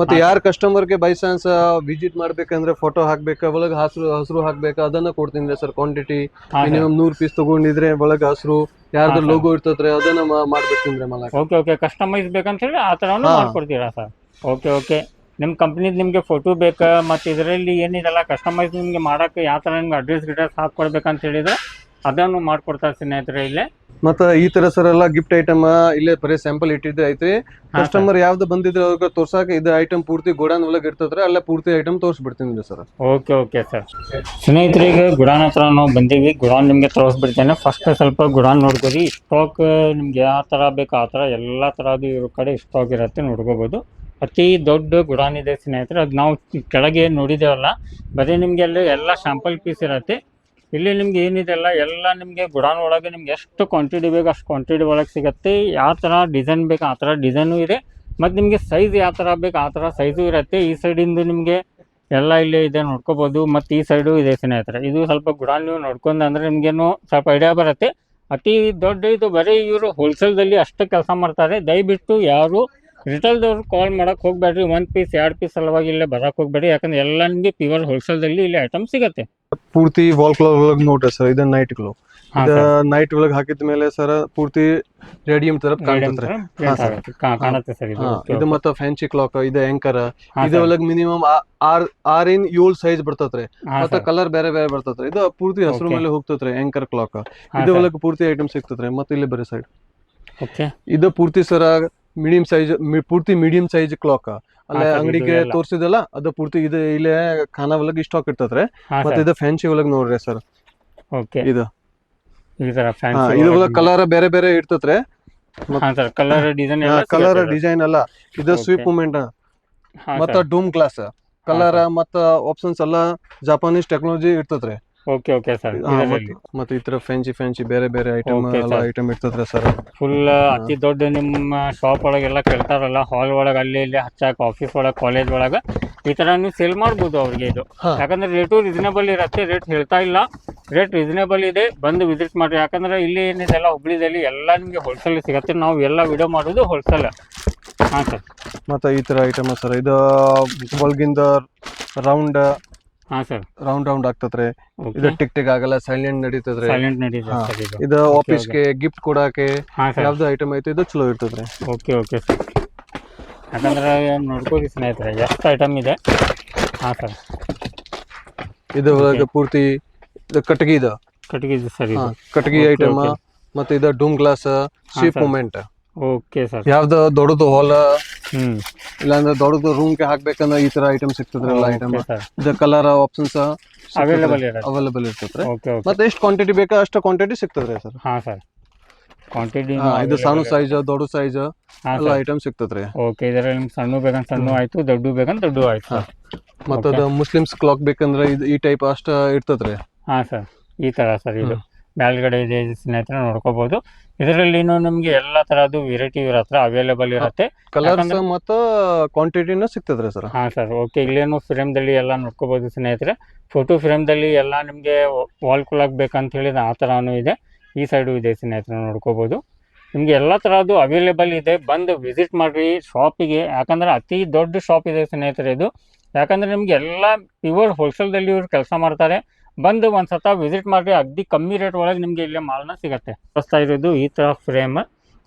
S2: ಮತ್ತೆ ಯಾರ ಕಸ್ಟಮರ್ಗೆ ಬೈ ಚಾನ್ಸ್ ವಿಸಿಟ್ ಮಾಡ್ಬೇಕಂದ್ರೆ ಫೋಟೋ ಹಾಕ್ಬೇಕು? ಒಳಗ ಹಸಿರು ಹಸಿರು ಹಾಕ್ಬೇಕು? ಅದನ್ನ ಕೊಡ್ತೀನಿ ಸರ್ ಕ್ವಾಂಟಿಟಿ ಮಿನಿಮಮ್ ನೂರ್ ಪೀಸ್ ತಗೊಂಡಿದ್ರೆ ಒಳಗ ಹಸಿರು ಯಾರ್ದು ಲೋಗೋ ಇರ್ತದ್ರೆ ಅದನ್ನ ಮಾಡ್ಬೇಕಂದ್ರೆ ಮಾಡ್ಬಿಡ್ತೀನಿ ಮಾಡಕ್
S1: ಓಕೆ ಓಕೆ ಕಸ್ಟಮೈಸ್ ಬೇಕಂತ ಹೇಳಿ ಆ
S2: ತರ
S1: ಮಾಡ್ಕೊಡ್ತೀರಾ ಸರ್ ಓಕೆ ಓಕೆ ನಿಮ್ಮ ಕಂಪ್ನಿದ್ ನಿಮಗೆ ಫೋಟೋ ಬೇಕಾ? ಮತ್ತೆ ಇದರಲ್ಲಿ ಏನಿದೆಲ್ಲ ಕಸ್ಟಮೈಸ್ ನಿಮಗೆ ಮಾಡೋಕ್ಕೆ ಯಾವ ತರ ನಿಮ್ಗೆ ಅಡ್ರೆಸ್ ಗಿಡ್ರೆಸ್ ಹಾಕ್ಕೊಡ್ಬೇಕಂತ ಹೇಳಿದ್ರೆ ಅದನ್ನು ಮಾಡ್ಕೊಡ್ತಾರೆ ಸ್ನೇಹಿತರೆ ಇಲ್ಲೇ.
S2: ಮತ್ತ ಈ ತರ ಸರ್ ಎಲ್ಲ ಗಿಫ್ಟ್ ಐಟಮ್ ಇಲ್ಲೇ ಬರೀ ಸ್ಯಾಂಪಲ್ ಇಟ್ಟಿದ್ದೆ ಐತ್ರಿ. ಕಸ್ಟಮರ್ ಯಾವ್ದು ಬಂದಿದ್ರೆ ಅವ್ರಿಗೆ ತೋರ್ಸಾಕ ಇದು ಐಟಮ್ ಪೂರ್ತಿ ಗೋಡಾನ್ ಒಳಗೆ ಇರ್ತದ್ರೆ ಅಲ್ಲೇ ಪೂರ್ತಿ ಐಟಮ್ ತೋರಿಸ್ಬಿಡ್ತೀನಿ ಸರ್
S1: ಓಕೆ ಓಕೆ ಸರ್. ಸ್ನೇಹಿತರಿಗೆ ಈಗ ಗುಡಾನ್ ಹತ್ರ ನಾವು ಬಂದೀವಿ. ಗುಡಾನ್ ನಿಮಗೆ ತೋರಿಸ್ಬಿಡ್ತೇನೆ. ಫಸ್ಟ್ ಸ್ವಲ್ಪ ಗುಡಾನ್ ನೋಡ್ಕೋರಿ ಸ್ಟಾಕ್ ನಿಮ್ಗೆ ಯಾವ ತರ ಬೇಕು ಆ ತರ ಎಲ್ಲ ಥರದ್ದು ಇವ್ರ ಕಡೆ ಸ್ಟಾಕ್ ಇರತ್ತೆ ನೋಡ್ಕೋಬಹುದು ಅತಿ ದೊಡ್ಡ ಗುಡಾನ್ ಇದೆ ಸ್ನೇಹಿತರೆ. ಅದು ನಾವು ಕೆಳಗೆ ನೋಡಿದೇವಲ್ಲ ಬರೀ ನಿಮ್ಗೆ ಅಲ್ಲಿ ಎಲ್ಲ ಶಾಂಪಲ್ ಪೀಸ್ ಇರುತ್ತೆ. ಇಲ್ಲಿ ನಿಮ್ಗೆ ಏನಿದೆಲ್ಲ ಎಲ್ಲ ನಿಮಗೆ ಗುಡಾನ್ ಒಳಗೆ ನಿಮ್ಗೆ ಎಷ್ಟು ಕ್ವಾಂಟಿಟಿ ಬೇಕು ಅಷ್ಟು ಕ್ವಾಂಟಿಟಿ ಒಳಗೆ ಸಿಗುತ್ತೆ. ಯಾವ ಥರ ಡಿಸೈನ್ ಬೇಕು ಆ ಥರ ಡಿಸೈನು ಇದೆ. ಮತ್ತು ನಿಮಗೆ ಸೈಜ್ ಯಾವ ಥರ ಬೇಕು ಆ ಥರ ಸೈಜು ಇರುತ್ತೆ. ಈ ಸೈಡಿಂದ ನಿಮಗೆ ಎಲ್ಲ ಇಲ್ಲಿ ಇದೆ ನೋಡ್ಕೋಬೋದು. ಮತ್ತು ಈ ಸೈಡು ಇದೆ ಸ್ನೇಹಿತರೆ. ಇದು ಸ್ವಲ್ಪ ಗುಡಾನ್ ನೀವು ನೋಡ್ಕೊಂಡು ಅಂದ್ರೆ ನಿಮಗೇನು ಸ್ವಲ್ಪ ಐಡಿಯಾ ಬರುತ್ತೆ. ಅತಿ ದೊಡ್ಡ ಇದು ಬರೀ ಇವರು ಹೋಲ್ಸೇಲ್ದಲ್ಲಿ ಅಷ್ಟು ಕೆಲಸ ಮಾಡ್ತಾರೆ. ದಯವಿಟ್ಟು ಯಾರು ರಿಟೇಲ್ದವ್ರು ಕಾಲ್ ಮಾಡಕ್ಕೆ ಹೋಗ್ಬೇಡ್ರಿ ಒಂದು ಪೀಸ್ ಎರಡು ಪೀಸ್ ಸಲುವಾಗಿ ಇಲ್ಲೇ ಬರಕ್ಕೆ ಹೋಗ್ಬೇಡಿ ಯಾಕಂದ್ರೆ ಎಲ್ಲ ನಿಮಗೆ ಪ್ಯೂರ್ ಹೋಲ್ಸೇಲ್ದಲ್ಲಿ ಇಲ್ಲಿ ಐಟಮ್ ಸಿಗುತ್ತೆ.
S2: ಪೂರ್ತಿ ವಾಲ್ ಕ್ಲಾಕ್ ಒಳಗೆ ನೋಡ್ರಿ ಸರ್ ಇದು ನೈಟ್ ಗ್ಲೋ ನೈಟ್ ಒಳಗೆ ಹಾಕಿದ ಮೇಲೆ ಸರ್ ಪೂರ್ತಿ ರೇಡಿಯಂ ತರ ಕಾಣುತ್ತೆ
S1: ಕಾಣುತ್ತೆ ಸರ್ ಇದು.
S2: ಮತ್ತೆ ಫ್ಯಾನ್ಸಿ ಕ್ಲಾಕ್ ಇದು ಆಂಕರ್
S1: ಇದೆ
S2: ಇದು
S1: sir.
S2: ಒಳಗೆ ಮಿನಿಮಮ್ ಆರ್ ಇನ್ ಏಳು ಸೈಜ್ ಬರ್ತತ್ರಿ. ಮತ್ತೆ ಕಲರ್ ಬೇರೆ ಬೇರೆ ಬರ್ತತ್ರಿ. ಇದು ಪೂರ್ತಿ ಹಸಿರು ಮೇಲೆ ಹೋಗ್ತತ್ರಿ ಆಂಕರ್ ಕ್ಲಾಕ್
S1: ಹಾ,
S2: ಇದು
S1: sir.
S2: ಒಳಗೆ ಪೂರ್ತಿ ಐಟಮ್ ಸಿಗ್ತತ್ರಿ ಮತ್ತೆ ಇಲ್ಲಿ ಬರೀ ಸೈಡ್. ಇದು ಪೂರ್ತಿ ಸರ ಮೀಡಿಯಂ ಸೈಜ್ ಪೂರ್ತಿ ಮೀಡಿಯಂ ಸೈಜ್ ಕ್ಲಾಕ್ ಅಲ್ಲೇ ಅಂಗಡಿಗೆ ತೋರಿಸಿದಲ್ಲ ಅದು ಪೂರ್ತಿ ಇದು ಇಲ್ಲೇ ಖಾನಾ ಒಳಗೆ ಸ್ಟಾಕ್
S1: ಹಾಕಿರ್ತದ್ರೆ
S2: ಮತ್ತೆ ಇದು ಫ್ಯಾನ್ಸಿ ಒಳಗೆ ನೋಡ್ರಿ ಸರ್.
S1: ಓಕೆ.
S2: ಇದು.
S1: ಈ ತರ
S2: ಹಾ,
S1: ಫ್ಯಾನ್ಸಿ
S2: ಇದು ಕಲರ್ ಬೇರೆ ಬೇರೆ
S1: ಇರ್ತದ್ರೆ ಕಲರ್ ಡಿಸೈನ್ ಅಲ್ಲ
S2: ಕಲರ್ ಡಿಸೈನ್ ಅಲ್ಲ ಇದು. ಸ್ವೀಪ್ ಮೂಮೆಂಟ್ ಮತ್ತ ಡೂಮ್ ಗ್ಲಾಸ್ ಕಲರ್ ಮತ್ತ ಆಪ್ಷನ್ಸ್ ಎಲ್ಲ ಜಪಾನೀಸ್ ಟೆಕ್ನಾಲಜಿ ಇರ್ತತ್ರಿ.
S1: ಓಕೆ ಓಕೆ ಸರ್
S2: ಮತ್ತೆ ಈ ತರ ಫ್ಯಾನ್ಸಿ ಫ್ಯಾನ್ಸಿ ಬೇರೆ ಬೇರೆ ಐಟಮ್ ಎಲ್ಲ ಐಟಮ್ ಇರ್ತದ್ರಿ ಸರ್
S1: ಫುಲ್ ಅತಿ ದೊಡ್ಡ ನಿಮ್ಮ ಶಾಪ್ ಒಳಗೆಲ್ಲ ಕೇಳ್ತಾರಲ್ಲ ಹಾಲ್ ಒಳಗೆ ಅಲ್ಲಿ ಇಲ್ಲಿ ಹಚ್ಚಾಕ ಆಫೀಸ್ ಒಳಗೆ ಕಾಲೇಜ್ ಒಳಗೆ ಈ ತರ ನೀವು ಸೇಲ್ ಮಾಡ್ಬೋದು ಅವ್ರಿಗೆ ಇದು. ಯಾಕಂದ್ರೆ ರೇಟು ರೀಸನೇಬಲ್ ಇರತ್ತೆ ರೇಟ್ ಹೇಳ್ತಾ ಇಲ್ಲ. ರೇಟ್ ರೀಸನೇಬಲ್ ಇದೆ ಬಂದು ವಿಸಿಟ್ ಮಾಡಿ. ಯಾಕಂದ್ರೆ ಇಲ್ಲಿ ಏನಿದೆಲ್ಲ ಹುಬ್ಳಿದಲ್ಲಿ ಎಲ್ಲ ನಿಮಗೆ ಹೋಲ್ಸೇಲ್ ಸಿಗತ್ತೆ. ನಾವು ಎಲ್ಲ ವಿಡಿಯೋ ಮಾಡೋದು ಹೋಲ್ಸೇಲ್ ಹಾಂ ಸರ್
S2: ಮತ್ತೆ ಈ ತರ ಐಟಮ್ ಸರ್ ಇದು ಬಲ್ಗಿಂದ ರೌಂಡ್
S1: ಹಾಂ ಸರ್.
S2: ರೌಂಡ್ ರೌಂಡ್ ಆಗ್ತದ್ರಿ ಇದು ಟಿಕ್ ಟಿಕ್ ಆಗಲ್ಲ ಸೈಲೆಂಟ್ ನಡೀತದ್ರಿ.
S1: ಸೈಲೆಂಟ್ ನಡೀತದೆ
S2: ಹಾ.
S1: ಸರ್ ಇದು.
S2: ಆಫೀಸ್ಗೆ ಗಿಫ್ಟ್ ಕೊಡಕ್ಕೆ
S1: ಹಾಂ ಸರ್.
S2: ಯಾವ್ದು ಐಟಮ್ ಐತಿ ಇದು ಚಲೋ ಇರ್ತದ್ರಿ.
S1: ಓಕೆ ಓಕೆ ಸರ್ ಯಾಕಂದ್ರೆ ನೋಡ್ಕೊಳ್ಳಿ ಸ್ನೇಹಿತರೆ ಎಷ್ಟು ಐಟಮ್ ಇದೆ? ಹಾಂ ಸರ್.
S2: ಇದು ಒಳಗೆ ಪೂರ್ತಿ ಇದು ಕಟ್ಗಿ ಇದು.
S1: ಕಟ್ಟಿಗೆ ಇದೆ ಸರ್ ಇದು.
S2: ಕಟ್ಗಿ
S1: Okay,
S2: ಐಟಮ್
S1: okay.
S2: ಮತ್ತೆ ಇದು dome glass sweep
S1: sir.
S2: Movement
S1: okay sir
S2: ಯಾವ್ದು ದೊಡ್ಡದು ಹಾಲ್
S1: ಹ್ಞೂ
S2: ಇಲ್ಲಾಂದ್ರೆ ದೊಡ್ಡದು ರೂಮ್ಗೆ ಹಾಕ್ಬೇಕಂದ್ರೆ ಈ ತರ ಐಟಮ್ ಸಿಗ್ತದ್ರಿ ಎಲ್ಲ ಐಟಮ್ ಇದು ಕಲರ್ ಆಪ್ಷನ್ಸ್
S1: ಅವೈಲೇಬಲ್ ಇರುತ್ತೆ.
S2: ಅವೈಲೇಬಲ್ ಇರ್ತದ್ರಿ
S1: ಓಕೆ ಓಕೆ.
S2: ಮತ್ತೆ ಎಷ್ಟು ಕ್ವಾಂಟಿಟಿ ಬೇಕಾ ಅಷ್ಟು ಕ್ವಾಂಟಿಟಿ ಸಿಗ್ತದ್ರಿ ಸರ್.
S1: ಹಾ ಸರ್. ಕ್ವಾಂಟಿಟಿ
S2: ಇದು ಸಣ್ಣ ಸೈಜ್ ದೊಡ್ಡ ಸೈಜ್ ಎಲ್ಲ ಐಟಮ್ ಸಿಗ್ತದ್ರಿ
S1: ಓಕೆ ಇದರಲ್ಲಿ ನಿಮ್ಗೆ ಸಣ್ಣ ಬೇಕಂತ ಸಣ್ಣ ಆಯ್ತು ದೊಡ್ಡ ಬೇಕಂತ ದೊಡ್ಡ ಆಯ್ತು
S2: ಮತ್ತದು ಮುಸ್ಲಿಮ್ಸ್ ಕ್ಲಾಕ್ ಬೇಕಂದ್ರೆ ಇದು ಈ ಟೈಪ್ ಅಷ್ಟ ಇರ್ತದ್ರಿ
S1: ಹಾ ಸರ್. ಈ ತರ ಸರ್ ಇದು. ಮೇಲ್ಗಡೆ ಇದೆ ಸ್ನೇಹಿತರೆ ನೋಡ್ಕೋಬಹುದು ಇದರಲ್ಲಿ ನಿಮ್ಗೆ ಎಲ್ಲ ತರಹದ್ದು ವೆರೈಟಿ ಇವ್ರ ಹತ್ರ ಅವೈಲೇಬಲ್ ಇರುತ್ತೆ.
S2: ಕಲರ್ಸ್ ಮತ್ತು ಕ್ವಾಂಟಿಟಿನ ಸಿಗ್ತದ್ರಿ ಸರ್.
S1: ಹಾ ಸರ್ ಓಕೆ ಇಲ್ಲೇನು ಫ್ರೇಮ್ದಲ್ಲಿ ಎಲ್ಲ ನೋಡ್ಕೋಬಹುದು ಸ್ನೇಹಿತರೆ. ಫೋಟೋ ಫ್ರೇಮ್ ದಲ್ಲಿ ಎಲ್ಲ ನಿಮಗೆ ವಾಲ್ ಕ್ಲಾಕ್ ಬೇಕಂತ ಹೇಳಿದ ಆ ಥರನೂ ಇದೆ. ಈ ಸೈಡು ಇದೆ ಸ್ನೇಹಿತರೆ ನೋಡ್ಕೋಬಹುದು ನಿಮ್ಗೆ ಎಲ್ಲ ತರದ್ದು ಅವೈಲೇಬಲ್ ಇದೆ. ಬಂದು ವಿಸಿಟ್ ಮಾಡ್ರಿ ಶಾಪಿಗೆ ಯಾಕಂದ್ರೆ ಅತಿ ದೊಡ್ಡ ಶಾಪ್ ಇದೆ ಸ್ನೇಹಿತರೆ ಇದು. ಯಾಕಂದ್ರೆ ನಿಮ್ಗೆ ಎಲ್ಲ ಪ್ಯೂರ್ ಹೋಲ್ಸೇಲ್ದಲ್ಲಿ ಇವ್ರು ಕೆಲಸ ಮಾಡ್ತಾರೆ. ಬಂದು ಒಂದು ಸತ ವಿಸಿಟ್ ಮಾಡಿರಿ ಅಗ್ದಿ ಕಮ್ಮಿ ರೇಟ್ ಒಳಗೆ ನಿಮಗೆ ಇಲ್ಲೇ ಮಾಲ್ನ ಸಿಗತ್ತೆ. ತೋರಿಸ್ತಾ ಇರೋದು ಈ ಥರ ಫ್ರೇಮ್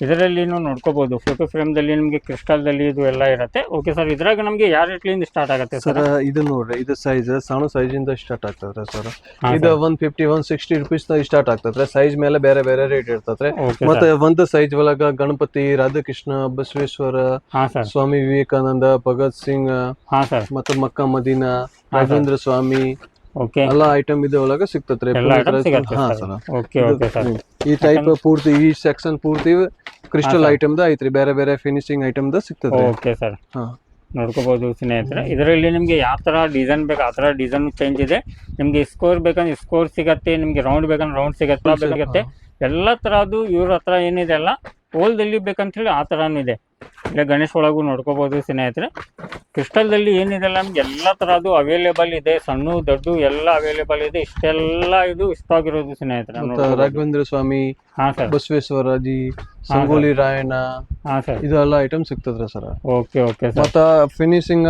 S1: ಇದರಲ್ಲಿ ನೀವು ನೋಡ್ಕೋಬಹುದು ಫೋಟೋ ಫ್ರೇಮ್ದಲ್ಲಿ ನಿಮಗೆ ಕ್ರಿಸ್ಟಲ್ದಲ್ಲಿ ಇದು ಎಲ್ಲ ಇರುತ್ತೆ. ಓಕೆ ಸರ್ ಇದ್ರಾಗ ನಮಗೆ ಯಾವ ರೇಟ್ಲಿಂದ ಸ್ಟಾರ್ಟ್ ಆಗುತ್ತೆ
S2: ಸರ್ ಇದು ನೋಡ್ರಿ ಇದು ಸೈಜ್ ಸಣ್ಣ ಸೈಜಿಂದ ಇಂದ ಸ್ಟಾರ್ಟ್ ಆಗ್ತದೆ ಸರ್ ಇದು one fifty one sixty rupees start ಆಗ್ತದೆ ಸೈಜ್ ಮೇಲೆ ಬೇರೆ ಬೇರೆ ರೇಟ್ ಇರ್ತದೆ ಮತ್ತೆ ಒಂದು ಸೈಜ್ ಒಳಗ ಗಣಪತಿ ರಾಧಾಕೃಷ್ಣ ಬಸವೇಶ್ವರ ಸ್ವಾಮಿ ವಿವೇಕಾನಂದ ಭಗತ್ ಸಿಂಗ್ ಮತ್ತೆ Mecca Medina Rajendra Swami
S1: okay
S2: ಎಲ್ಲಾ ಐಟಮ್ ಇದೆ ಒಳಗೆ ಸಿಗ್ತತ್ರಿ.
S1: Okay okay sir.
S2: ಈ ಟೈಪ್ ಪೂರ್ತಿ ಈ ಸೆಕ್ಷನ್ ಪೂರ್ತಿ ಕ್ರಿಸ್ಟಲ್ ಐಟಮ್ ದ ಐತ್ರಿ. ಬೇರೆ ಬೇರೆ ಫಿನಿಶಿಂಗ್ ಐಟಮ್ ದ ಸಿಗ್ತದೆ
S1: ಓಕೆ ಸರ್.
S2: ಹಾ.
S1: ನೋಡ್ಕೋಬಹುದು ಸ್ನೇಹಿತರೆ. ಇದರಲ್ಲಿ ನಿಮಗೆ ಯಾವ ತರ ಡಿಸೈನ್ ಬೇಕು ಆ ತರ ಡಿಸೈನ್ ಚೇಂಜ್ ಇದೆ. ನಿಮಗೆ ಸ್ಕೋರ್ ಬೇಕಂದ್ರೆ ಸ್ಕೋರ್ ಸಿಗತ್ತೆ ನಿಮಗೆ ರೌಂಡ್ ಬೇಕಂದ್ರೆ ರೌಂಡ್ ಸಿಗತ್ತೆ ಸಿಗತ್ತೆ ಎಲ್ಲ ಥರದ್ದು ಇವ್ರ ಹತ್ರ ಏನಿದೆ ಅಲ್ಲ ಓಲ್ದಲ್ಲಿ ಬೇಕಂತ ಹೇಳಿ ಆ ಥರನೂ ಇದೆ. ಇಲ್ಲ ಗಣೇಶ್ ಒಳಗೂ ನೋಡ್ಕೋಬಹುದು ಸ್ನೇಹಿತರೆ. ಕ್ರಿಸ್ಟಲ್ದಲ್ಲಿ ಏನಿದೆ ನಮ್ಗೆ ಎಲ್ಲ ಥರದ್ದು ಅವೈಲೇಬಲ್ ಇದೆ ಸಣ್ಣ ದೊಡ್ಡ ಎಲ್ಲ ಅವೈಲೇಬಲ್ ಇದೆ. ಇಷ್ಟೆಲ್ಲ ಇದು ಇಷ್ಟ ಆಗಿರೋದು ಸ್ನೇಹಿತರೆ
S2: ರಾಘವೇಂದ್ರ ಸ್ವಾಮಿ ಬಸವೇಶ್ವರ ಜಿ ಸಂಗೋಲಿ ರಾಯಣ್ಣ ಇದೆಲ್ಲ ಐಟಮ್ ಸಿಗ್ತದ್ರಿ ಸರ್.
S1: ಓಕೆ ಓಕೆ
S2: ಮತ್ತ ಫಿನಿಶಿಂಗ್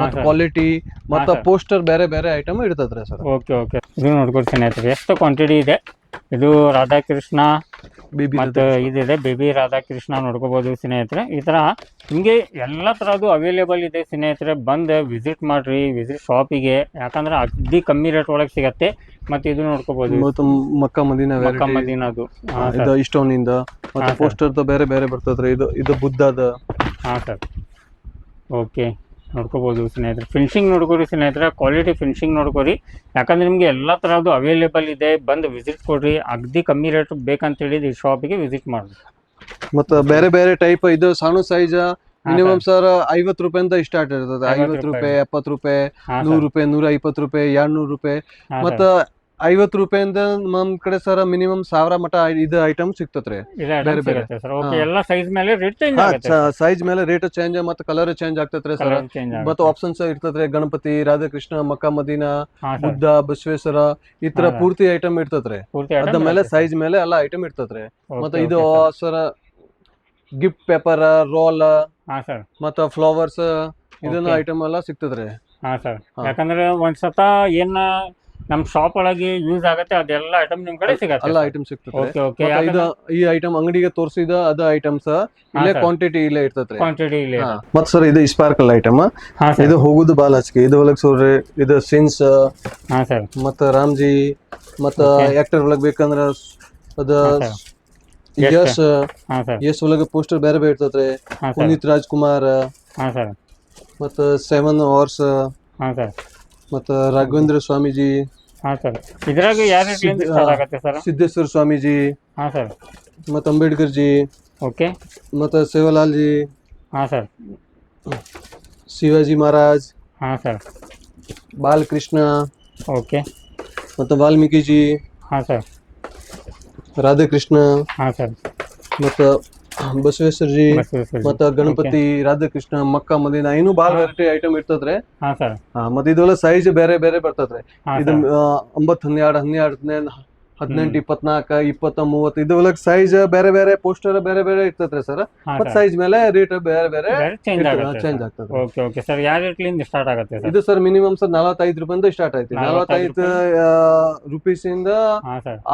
S2: ಮತ್ತ ಕ್ವಾಲಿಟಿ ಮತ್ತ. ಪೋಸ್ಟರ್ ಬೇರೆ ಬೇರೆ ಐಟಮ್ ಇಡ್ತದ್ರ ಸರ್.
S1: Okay okay. ಇದು ನೋಡ್ಕೊಡ್ತೇನೆ ಸ್ನೇಹಿತರೆ ಎಷ್ಟು ಕ್ವಾಂಟಿಟಿ ಇದೆ? ಇದು ರಾಧಾಕೃಷ್ಣ
S2: ಬಿಬಿ
S1: ಮತ್ತು ಇದಿದೆ ಬೇಬಿ ರಾಧಾಕೃಷ್ಣ ನೋಡ್ಕೋಬೋದು ಸ್ನೇಹಿತರೆ. ಈ ಥರ ನಿಮಗೆ ಎಲ್ಲ ಥರದ್ದು ಅವೈಲೇಬಲ್ ಇದೆ ಸ್ನೇಹಿತರೆ. ಬಂದು ವಿಸಿಟ್ ಮಾಡಿರಿ ವಿಸಿಟ್ ಶಾಪಿಗೆ ಯಾಕಂದ್ರೆ ಅಗ್ದಿ ಕಮ್ಮಿ ರೇಟ್ ಒಳಗೆ ಸಿಗತ್ತೆ. ಮತ್ತೆ ಇದು
S2: ನೋಡ್ಕೋಬಹುದು ಮಕ್ಕ ಮದಿನ
S1: ಮಕ್ಕ ಮದೀನದು.
S2: ಇದು ಇಂದ ಮತ್ತೆ
S1: ಹಾ, sir.
S2: ಪೋಸ್ಟರ್ ಬೇರೆ ಬೇರೆ ಬರ್ತದ್ರಿ ಇದು ಇದು ಬುದ್ಧದ.
S1: ಹಾಂ ಸರ್. ಓಕೆ. ನೋಡ್ಕೋಬೋದು ಸ್ನೇಹಿತರೆ. ಫಿನಿಶಿಂಗ್ ನೋಡ್ಕೊರಿ ಸ್ನೇಹಿತರೆ. ಕ್ವಾಲಿಟಿ ಫಿನಿಶಿಂಗ್ ನೋಡ್ಕೊರಿ. ಯಾಕಂದ್ರೆ ನಿಮಗೆ ಎಲ್ಲ ಥರದ್ದು ಅವೈಲೇಬಲ್ ಇದೆ. ಬಂದು ವಿಸಿಟ್ ಕೊಡ್ರಿ. ಅಗ್ದಿ ಕಮ್ಮಿ ರೇಟ್ ಬೇಕಂತ ಹೇಳಿದ ಈ ಶಾಪಿಗೆ ವಿಸಿಟ್ ಮಾಡಿರಿ.
S2: ಮತ್ತ ಬೇರೆ ಬೇರೆ ಟೈಪ್ ಇದು ಸಣ್ಣ ಸೈಜ್ ಮಿನಿಮಮ್ ಸರ್. ಐವತ್ ರೂಪಾಯಿಂದ ಸ್ಟಾರ್ಟ್ ಇರ್ತದೆ.
S1: 50
S2: ಐವತ್ ರೂಪಾಯಿ ಎಪ್ಪತ್ ರೂಪಾಯಿ. ನೂರ್ ರೂಪಾಯಿ ನೂರ ಇಪ್ಪತ್ತು ರೂಪಾಯಿ ಎರಡ್ನೂರು ರೂಪಾಯಿ. ಮತ್ತ ಐವತ್ ರೂಪಾಯಿಂದ ನಮ್ ಕಡೆ ಸರ್ ಮಿನಿಮಮ್ ಸಾವಿರ ಮಟ ಇದು ಐಟಮ್ ಸಿಗ್ತತ್ರಿ. ಬೇರೆ ಬೇರೆ.
S1: ಎಲ್ಲ ಸೈಜ್ ಮೇಲೆ ರೇಟ್ ಚೇಂಜ್ ಆಗುತ್ತೆ.
S2: ಸೈಜ್ ಮೇಲೆ ರೇಟ್ ಚೇಂಜ್ ಮತ್ತೆ ಕಲರ್ ಚೇಂಜ್ ಆಗ್ತತ್ರಿ ಸರ್. ಮತ್ತೆ ಆಪ್ಷನ್ಸ್ ಇರ್ತತ್ರಿ. ಗಣಪತಿ ರಾಧಾಕೃಷ್ಣ ಮಕ್ಕ ಮದೀನಾ ಬುದ್ಧ ಬಸವೇಶ್ವರ ಈ ತರ ಪೂರ್ತಿ ಐಟಮ್ ಇರ್ತತ್ರಿ. ಅದ ಮೇಲೆ ಸೈಜ್ ಮೇಲೆ ಎಲ್ಲ ಐಟಮ್ ಇರ್ತತ್ರಿ. ಮತ್ತೆ ಇದು ಸರ್. ಗಿಫ್ಟ್ ಪೇಪರ್ ರೋಲ್ ಮತ್ತೆ ಫ್ಲವರ್ಸ್ ಇದನ್ನ. ಐಟಮ್ ಎಲ್ಲ ಸಿಗ್ತದ್ರಿ
S1: ಹಾ ಸರ್. ಯಾಕಂದ್ರೆ ಒಂದ್ಸತ ಏನ ನಮ್ ಶಾಪ್ ಒಳಗೆ ಯೂಸ್ ಆಗತ್ತೆ ಅದೆಲ್ಲ ಐಟಮ್ ನಿಮ್ ಕಡೆ ಸಿಗತ್ತೆ.
S2: ಎಲ್ಲ ಐಟಮ್ ಸಿಗ್ತದೆ.
S1: ಓಕೆ ಓಕೆ
S2: ಮತ್ತೆ ಇದು ಈ ಐಟಮ್ ಅಂಗಡಿಗೆ ತೋರಿಸಿದ ಅದ ಐಟಮ್ಸ್ ಇಲ್ಲೇ. ಕ್ವಾಂಟಿಟಿ ಇಲ್ಲೇ ಇರ್ತದೆ
S1: ಕ್ವಾಂಟಿಟಿ ಇಲ್ಲೇ
S2: ಮತ್ ಸರ್ ಇದು ಸ್ಪಾರ್ಕಲ್ ಐಟಮ್
S1: ಹಾಂ ಸರ್.
S2: ಇದು ಹೋಗುದು ಬಾಲ್ ಹಚ್ಕೆ ಇದು ಒಳಗ್ ಸೋರ್ರಿ ಇದು ಸಿನ್ಸ್
S1: ಹಾಂ ಸರ್.
S2: ಮತ್ತ ರಾಮ್ಜಿ ಮತ್ತ. ಆಕ್ಟರ್ ಒಳಗ್ ಬೇಕಂದ್ರ ಅದ. ಯಶ್
S1: ಸರ್.
S2: ಯಶ್ ಒಳಗ ಪೋಸ್ಟರ್ ಬೇರೆ ಬೇರೆ
S1: ಇರ್ತದ್ರಿ
S2: ಪುನೀತ್ ರಾಜ್ಕುಮಾರ್
S1: ಹಾಂ ಸರ್.
S2: ಮತ್ತ ಸೆವೆನ್ ಅವರ್ಸ್
S1: ಹಾಂ ಸರ್.
S2: ಮತ್ತ ರಾಘವೇಂದ್ರ ಸ್ವಾಮೀಜಿ.
S1: ಹಾಂ ಸರ್. ಇದ್ರಾಗ ಯಾವ ರೇಟ್ಲಿಂದ
S2: ಸಿದ್ಧ-
S1: ಸ್ಟಾರ್ಟ್ ಆಗತ್ತೆ ಸರ್?
S2: ಸಿದ್ದೇಶ್ವರ ಸ್ವಾಮೀಜಿ.
S1: ಹಾಂ ಸರ್.
S2: ಮತ್ತ ಅಂಬೇಡ್ಕರ್ ಜಿ.
S1: ಓಕೆ.
S2: ಮತ್ತ ಸೇವಾಲಾಲ್ ಜಿ.
S1: ಹಾಂ ಸರ್.
S2: ಶಿವಾಜಿ ಮಹಾರಾಜ್.
S1: ಹಾಂ ಸರ್.
S2: ಬಾಲಕೃಷ್ಣ.
S1: ಓಕೆ.
S2: ಮತ್ತ ವಾಲ್ಮೀಕಿ ಜಿ.
S1: ಹಾಂ ಸರ್.
S2: ರಾಧಾಕೃಷ್ಣ.
S1: ಹಾಂ ಸರ್.
S2: ಮತ್ತ ಬಸವೇಶ್ವರ ಜಿ
S1: ಬಸವೇಶ್ವರ
S2: ಮತ್ತ ಗಣಪತಿ ರಾಧಾಕೃಷ್ಣ ಮಕ್ಕ ಮದಿನ ಇನ್ನೂ ಬಾಳ ವೆರೈಟಿ ಐಟಮ್ ಇರ್ತದ್ರಿ. ಮತ್ತ ಇದೆಲ್ಲ ಸೈಜ್ ಬೇರೆ ಬೇರೆ ಬರ್ತದ್ರೆ. ಇದು ಒಂಬತ್ತು ಹನ್ನೆರಡು ಹನ್ನೆರಡು ಹದಿನೆಂಟು ಇಪ್ಪತ್ನಾಲ್ಕ ಇಪ್ಪತ್ತ ಮೂವತ್ತು ಇದು ಒಳಗ್ ಸೈಜ್ ಬೇರೆ ಬೇರೆ ಪೋಸ್ಟರ್ ಬೇರೆ ಬೇರೆ ಇರ್ತದ್ರಿ ಸರ್ ಮತ್ ಸೈಜ್ ಮೇಲೆ ರೇಟ್ ಬೇರೆ ಬೇರೆ
S1: ಚೇಂಜ್
S2: ಆಗ್ತದೆ.
S1: ಓಕೆ ಓಕೆ ಸರ್ ಯಾವ ರೇಟ್ಲಿಂದ ಸ್ಟಾರ್ಟ್ ಆಗುತ್ತೆ
S2: ಇದು ಸರ್ ಮಿನಿಮಮ್ ಸರ್ ನಲವತ್ತೈದು ರೂಪಾಯಿಂದ ಸ್ಟಾರ್ಟ್ ಆಯ್ತು.
S1: 45
S2: ನಲವತ್ತೈದು ರುಪೀಸ್ ಇಂದ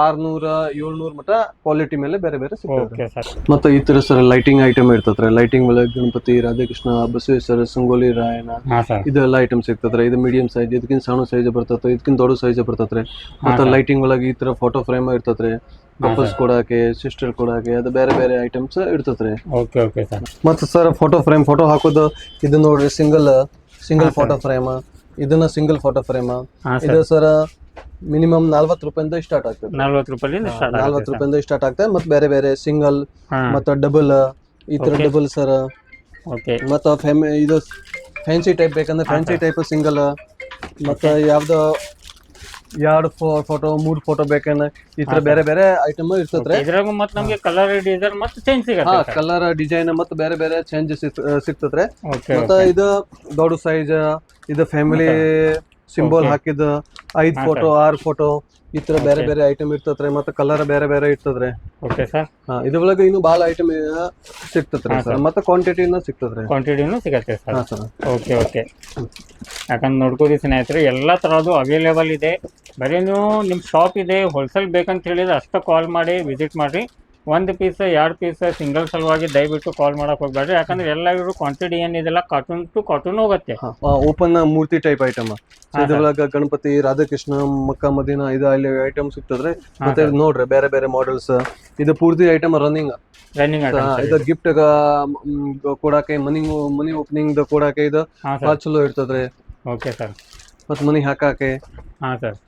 S2: ಆರ್ನೂರ ಏಳ್ನೂರ್ ಮಟ ಕ್ವಾಲಿಟಿ ಮೇಲೆ ಬೇರೆ ಬೇರೆ ಸಿಗ್ತದೆ. ಮತ್ತೆ ಈ ತರ ಸರ್ ಲೈಟಿಂಗ್ ಐಟಮ್ ಇರ್ತದ್ರೆ ಲೈಟಿಂಗ್ ಮೇಲೆ ಗಣಪತಿ ರಾಧಾಕೃಷ್ಣ ಬಸವೇಶ್ವರ ಸಂಗೋಲಿ
S1: ರಾಯಣ
S2: ಇದೆಲ್ಲ ಐಟಮ್ ಸಿಗ್ತದ್ರಿ ಇದು ಮೀಡಿಯಂ ಸೈಜ್ ಇದಕ್ಕಿಂತ ಸಣ್ಣ ಸೈಜ್ ಬರ್ತದೆ ಇದಕ್ಕಿಂತ ದೊಡ್ಡ ಸೈಜ್ ಬರ್ತದ್ರೆ ಮತ್ತೆ ಲೈಟಿಂಗ್ ಒಳಗೆ ಈ ತರ ಫೋಟೋ ಫ್ರೇಮ್ ಇರ್ತತ್ರಿ ಕಪಲ್ಸ್
S1: ಕೊಡಕ್ಕೆ
S2: ಕೊಡಾಕೆ ಸಿಸ್ಟರ್ ಕೊಡಕ್ಕೆ ಅದು ಬೇರೆ ಬೇರೆ ಐಟಮ್ಸ್ ಇರ್ತತ್ರಿ
S1: ಓಕೆ ಓಕೆ ಸರ್.
S2: ಮತ್ತೆ ಸರ್ ಫೋಟೋ ಫ್ರೇಮ್ ಫೋಟೋ ಹಾಕೋದು ಇದು ನೋಡ್ರಿ ಸಿಂಗಲ್ ಸಿಂಗಲ್ ಫೋಟೋ ಫ್ರೇಮ್ ಇದನ್ನ ಸಿಂಗಲ್ ಫೋಟೋ ಫ್ರೇಮ್ ಇದು
S1: ಸರ್
S2: ಮಿನಿಮಮ್ ನಲ್ವತ್ತು ರೂಪಾಯಿಂದ ಸ್ಟಾರ್ಟ್ ಆಗ್ತದೆ.
S1: ನಲ್ವತ್ತು ರೂಪಾಯಿಂದ ಸ್ಟಾರ್ಟ್
S2: ನಲ್ವತ್ತು ರೂಪಾಯಿಂದ ಸ್ಟಾರ್ಟ್ ಆಗ್ತದೆ. ಮತ್ತೆ ಬೇರೆ ಬೇರೆ ಸಿಂಗಲ್ ಮತ್ತು ಡಬಲ್ ಈ ತರ ಡಬಲ್ ಸರ್
S1: ಓಕೆ.
S2: ಮತ್ತು ಇದು ಫ್ಯಾನ್ಸಿ ಟೈಪ್ ಬೇಕಂದ್ರೆ ಫ್ಯಾನ್ಸಿ ಟೈಪ್ ಸಿಂಗಲ್ ಮತ್ತು ಯಾವ್ದು ಎರಡು ಫೋಟೋ ಮೂರ್ ಫೋಟೋ ಬೇಕೇನ? ಈ ತರ ಬೇರೆ ಬೇರೆ ಐಟಮ್ ಇರ್ತದ್ರೆ
S1: ಇದ್ರಾಗ ಮತ್ತೆ ನಮಗೆ ಕಲರ್ ಡಿಸೈನ್ ಮತ್ತೆ ಚೇಂಜ್ ಸಿಗತ್ತೆ
S2: ಕಲರ್ ಡಿಸೈನ್ ಮತ್ತೆ ಬೇರೆ ಬೇರೆ ಚೇಂಜ್ ಸಿಗ್ತತ್ರಿ.
S1: ಓಕೆ
S2: ಮತ್ತೆ ಇದು ದೊಡ್ಡ ಸೈಜ್ ಇದು ಫ್ಯಾಮಿಲಿ ಸಿಂಬಲ್. ಹಾಕಿದ ಐದ್ ಫೋಟೋ ಆರ್ ಫೋಟೋ ಈ ತರ ಬೇರೆ ಬೇರೆ ಐಟಮ್ ಇರ್ತದ್ರೆ ಮತ್ತೆ ಕಲರ್ ಬೇರೆ ಬೇರೆ ಇರ್ತದ್ರೆ
S1: ಓಕೆ ಸರ್
S2: ಹಾ ಇದ್ರೊಳಗೆ ಇನ್ನು ಭಾಳ ಐಟಮ್ ಸಿಗ್ತತ್ರಿ ಸರ್. ಮತ್ತೆ ಕ್ವಾಂಟಿಟಿನ ಸಿಗ್ತದ್ರಿ
S1: ಕ್ವಾಂಟಿಟಿನೂ ಸಿಗತ್ತೆ ಸರ್
S2: ಹಾ ಸರ್
S1: ಓಕೆ ಓಕೆ ಯಾಕಂದ್ರೆ ನೋಡ್ಕೋದಿ ಸ್ನೇಹಿತರೆ ಎಲ್ಲಾ ತರದ್ದು ಅವೈಲೇಬಲ್ ಇದೆ. ಬರೀ ನೀವು ನಿಮ್ಮ ಶಾಪ್ ಇದೆ ಹೋಲ್ಸೇಲ್ ಬೇಕಂತ ಹೇಳಿದ್ರೆ ಅಷ್ಟೇ ಕಾಲ್ ಮಾಡಿ ವಿಸಿಟ್ ಮಾಡಿರಿ. ಒಂದು ಪೀಸ್ ಎರಡು ಪೀಸ್ ಸಿಂಗಲ್ ಸಲುವಾಗಿ ದಯವಿಟ್ಟು ಕಾಲ್ ಮಾಡಕ್ ಹೋಗ್ಬೇಡ್ರಿ. ಯಾಕಂದ್ರೆ ಎಲ್ಲ ಇವರು ಕ್ವಾಂಟಿಟಿ ಏನಿದೆಲ್ಲ ಕಾಟನ್ ಟು ಕಾಟನ್ ಹೋಗುತ್ತೆ.
S2: ಓಪನ್ ಮೂರ್ತಿ ಟೈಪ್ ಐಟಮ್ ಇದ್ರೊಳಗ ಗಣಪತಿ ರಾಧಾಕೃಷ್ಣ ಮಕ್ಕ ಮದಿನ ಇದು ಅಲ್ಲಿ ಐಟಮ್ ಸಿಗ್ತದ್ರಿ ಮತ್ತೆ ನೋಡ್ರಿ ಬೇರೆ ಬೇರೆ ಮಾಡೆಲ್ಸ್ ಇದು ಪೂರ್ತಿ ಐಟಮ್ ರನ್ನಿಂಗ್
S1: ರನ್ನಿಂಗ್
S2: ಇದು ಗಿಫ್ಟ್ ಕೊಡಕ್ಕೆ ಮನಿ ಮನಿ ಓಪನಿಂಗ್ ಕೊಡಕ್ಕೆ ಇದು ಚಲೋ ಇರ್ತದ್ರಿ.
S1: Okay sir.
S2: ಮತ್ತೆ ಮನಿ ಹಾಕಾಕೆ.
S1: ಹಾಂ ಸರ್.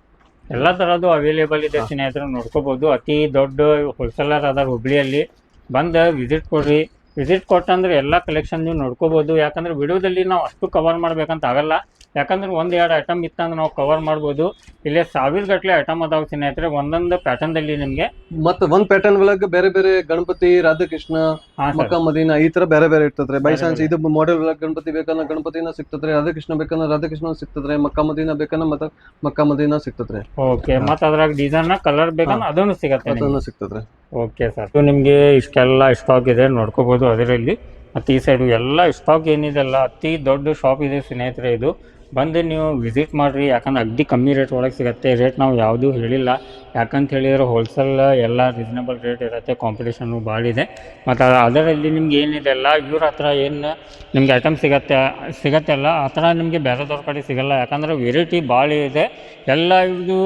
S1: ಎಲ್ಲ ಥರದ್ದು ಅವೈಲೇಬಲ್ ಇದೆ ಸ್ನೇಹಿತರು, ನೋಡ್ಕೋಬೋದು. ಅತಿ ದೊಡ್ಡ ಹೋಲ್ಸೇಲರ್ ಅದಾರ ಹುಬ್ಳಿಯಲ್ಲಿ. ಬಂದು ವಿಸಿಟ್ ಕೊಡ್ರಿ. ವಿಸಿಟ್ ಕೊಟ್ಟಂದ್ರೆ ಎಲ್ಲ ಕಲೆಕ್ಷನ್ ನೀವು ನೋಡ್ಕೋಬೋದು. ಯಾಕಂದ್ರೆ ವಿಡಿಯೋದಲ್ಲಿ ನಾವು ಅಷ್ಟು ಕವರ್ ಮಾಡ್ಬೇಕಂತ ಆಗಲ್ಲ. ಯಾಕಂದ್ರೆ ಒಂದು ಎರಡು ಐಟಮ್ ಇತ್ತಂದ್ರೆ ನಾವು ಕವರ್ ಮಾಡ್ಬೋದು. ಇಲ್ಲೇ ಸಾವಿರ ಗಟ್ಟಲೆ ಐಟಮ್ ಅದಾವ ಸ್ನೇಹಿತರೆ ಒಂದೊಂದು ಪ್ಯಾಟರ್ನ್ ದಲ್ಲಿ ನಿಮ್ಗೆ.
S2: ಮತ್ತೆ ಒಂದ್ ಪ್ಯಾಟರ್ನ್ ಒಳಗ ಬೇರೆ ಬೇರೆ ಗಣಪತಿ ರಾಧಾಕೃಷ್ಣ
S1: ಮಕ್ಕಮದಿನ ಸರ್.
S2: ಮಕ್ಕ ಮದೀನ ಈ ತರ ಬೇರೆ ಬೇರೆ ಇರ್ತದ್ರಿ. ಬೈ ಚಾನ್ಸ್ ಇದು ಮಾಡೆಲ್ ಒಳಗ ಗಣಪತಿ ಬೇಕಂದ್ರೆ ಗಣಪತಿನ ಸಿಗ್ತದ್ರಿ ರಾಧಾಕೃಷ್ಣ ಬೇಕಂದ್ರೆ ರಾಧಾಕೃಷ್ಣ ಸಿಗ್ತದ್ರಿ ಮಕ್ಕ ಮದೀನ ಬೇಕನ್ನ ಮತ್ತೆ ಮಕ್ಕ ಮದೀನ ಸಿಗ್ತದ್ರಿ
S1: ಓಕೆ ಮತ್ತೆ ಅದ್ರಾಗ ಡಿಸೈನ್ ಕಲರ್ ಬೇಕಂದ್ರೆ ಅದನ್ನು ಸಿಗತ್ತೆ ನಿಮ್ಗೆ.
S2: ಅದನ್ನ ಸಿಗ್ತದ್ರಿ
S1: ಓಕೆ ಸರ್ ನಿಮಗೆ ಇಷ್ಟೆಲ್ಲ ಸ್ಟಾಕ್ ಇದೆ ನೋಡ್ಕೋಬೋದು ಅದರಲ್ಲಿ. ಮತ್ತೆ ಈ ಸೈಡ್ ಎಲ್ಲ ಸ್ಟಾಕ್ ಏನಿದೆಲ್ಲ ಅತಿ ದೊಡ್ಡ ಶಾಪ್ ಇದೆ ಸ್ನೇಹಿತರೆ ಇದು. ಬಂದು ನೀವು ವಿಸಿಟ್ ಮಾಡಿರಿ, ಯಾಕಂದ್ರೆ ಅಗ್ದಿ ಕಮ್ಮಿ ರೇಟ್ ಒಳಗೆ ಸಿಗುತ್ತೆ. ರೇಟ್ ನಾವು ಯಾವುದೂ ಹೇಳಿಲ್ಲ. ಯಾಕಂತ ಹೇಳಿದ್ರೆ ಹೋಲ್ಸೇಲ್ ಎಲ್ಲ ರೀಸನಬಲ್ ರೇಟ್ ಇರುತ್ತೆ. ಕಾಂಪಿಟೇಷನು ಭಾಳ ಇದೆ. ಮತ್ತು ಅದರಲ್ಲಿ ನಿಮ್ಗೆ ಏನಿದೆಲ್ಲ ಇವ್ರ ಹತ್ರ ಏನು ನಿಮ್ಗೆ ಐಟಮ್ ಸಿಗತ್ತೆ ಅಲ್ಲ, ಆ ಥರ ನಿಮಗೆ ಬೇರೆದವ್ರ ಕಡೆ ಸಿಗಲ್ಲ. ಯಾಕಂದ್ರೆ ವೆರೈಟಿ ಭಾಳ ಇದೆ. ಎಲ್ಲ ಇದು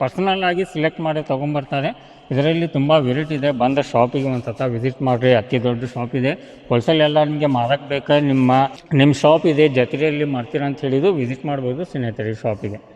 S1: ಪರ್ಸನಲ್ ಆಗಿ ಸಿಲೆಕ್ಟ್ ಮಾಡಿ ತೊಗೊಂಬರ್ತಾರೆ ಇದರಲ್ಲಿ ತುಂಬ ವೆರೈಟಿ ಇದೆ. ಬಂದ ಶಾಪಿಗೆ ಒಂದು ಸತ ವಿಸಿಟ್ ಮಾಡಿರಿ. ಅತಿ ದೊಡ್ಡ ಶಾಪ್ ಇದೆ. ಹೋಲ್ಸೇಲ್ ಎಲ್ಲ ನಿಮಗೆ ಮಾರಕ್ಕೆ ಬೇಕಾ? ನಿಮ್ಮ ನಿಮ್ಮ ಶಾಪ್ ಇದೆ. ಜಾತ್ರೆಯಲ್ಲಿ ಮಾಡ್ತೀರಾ ಅಂತ ಹೇಳಿದ್ದು ವಿಸಿಟ್ ಮಾಡ್ಬೋದು ಸ್ನೇಹಿತರೆ ಶಾಪಿಗೆ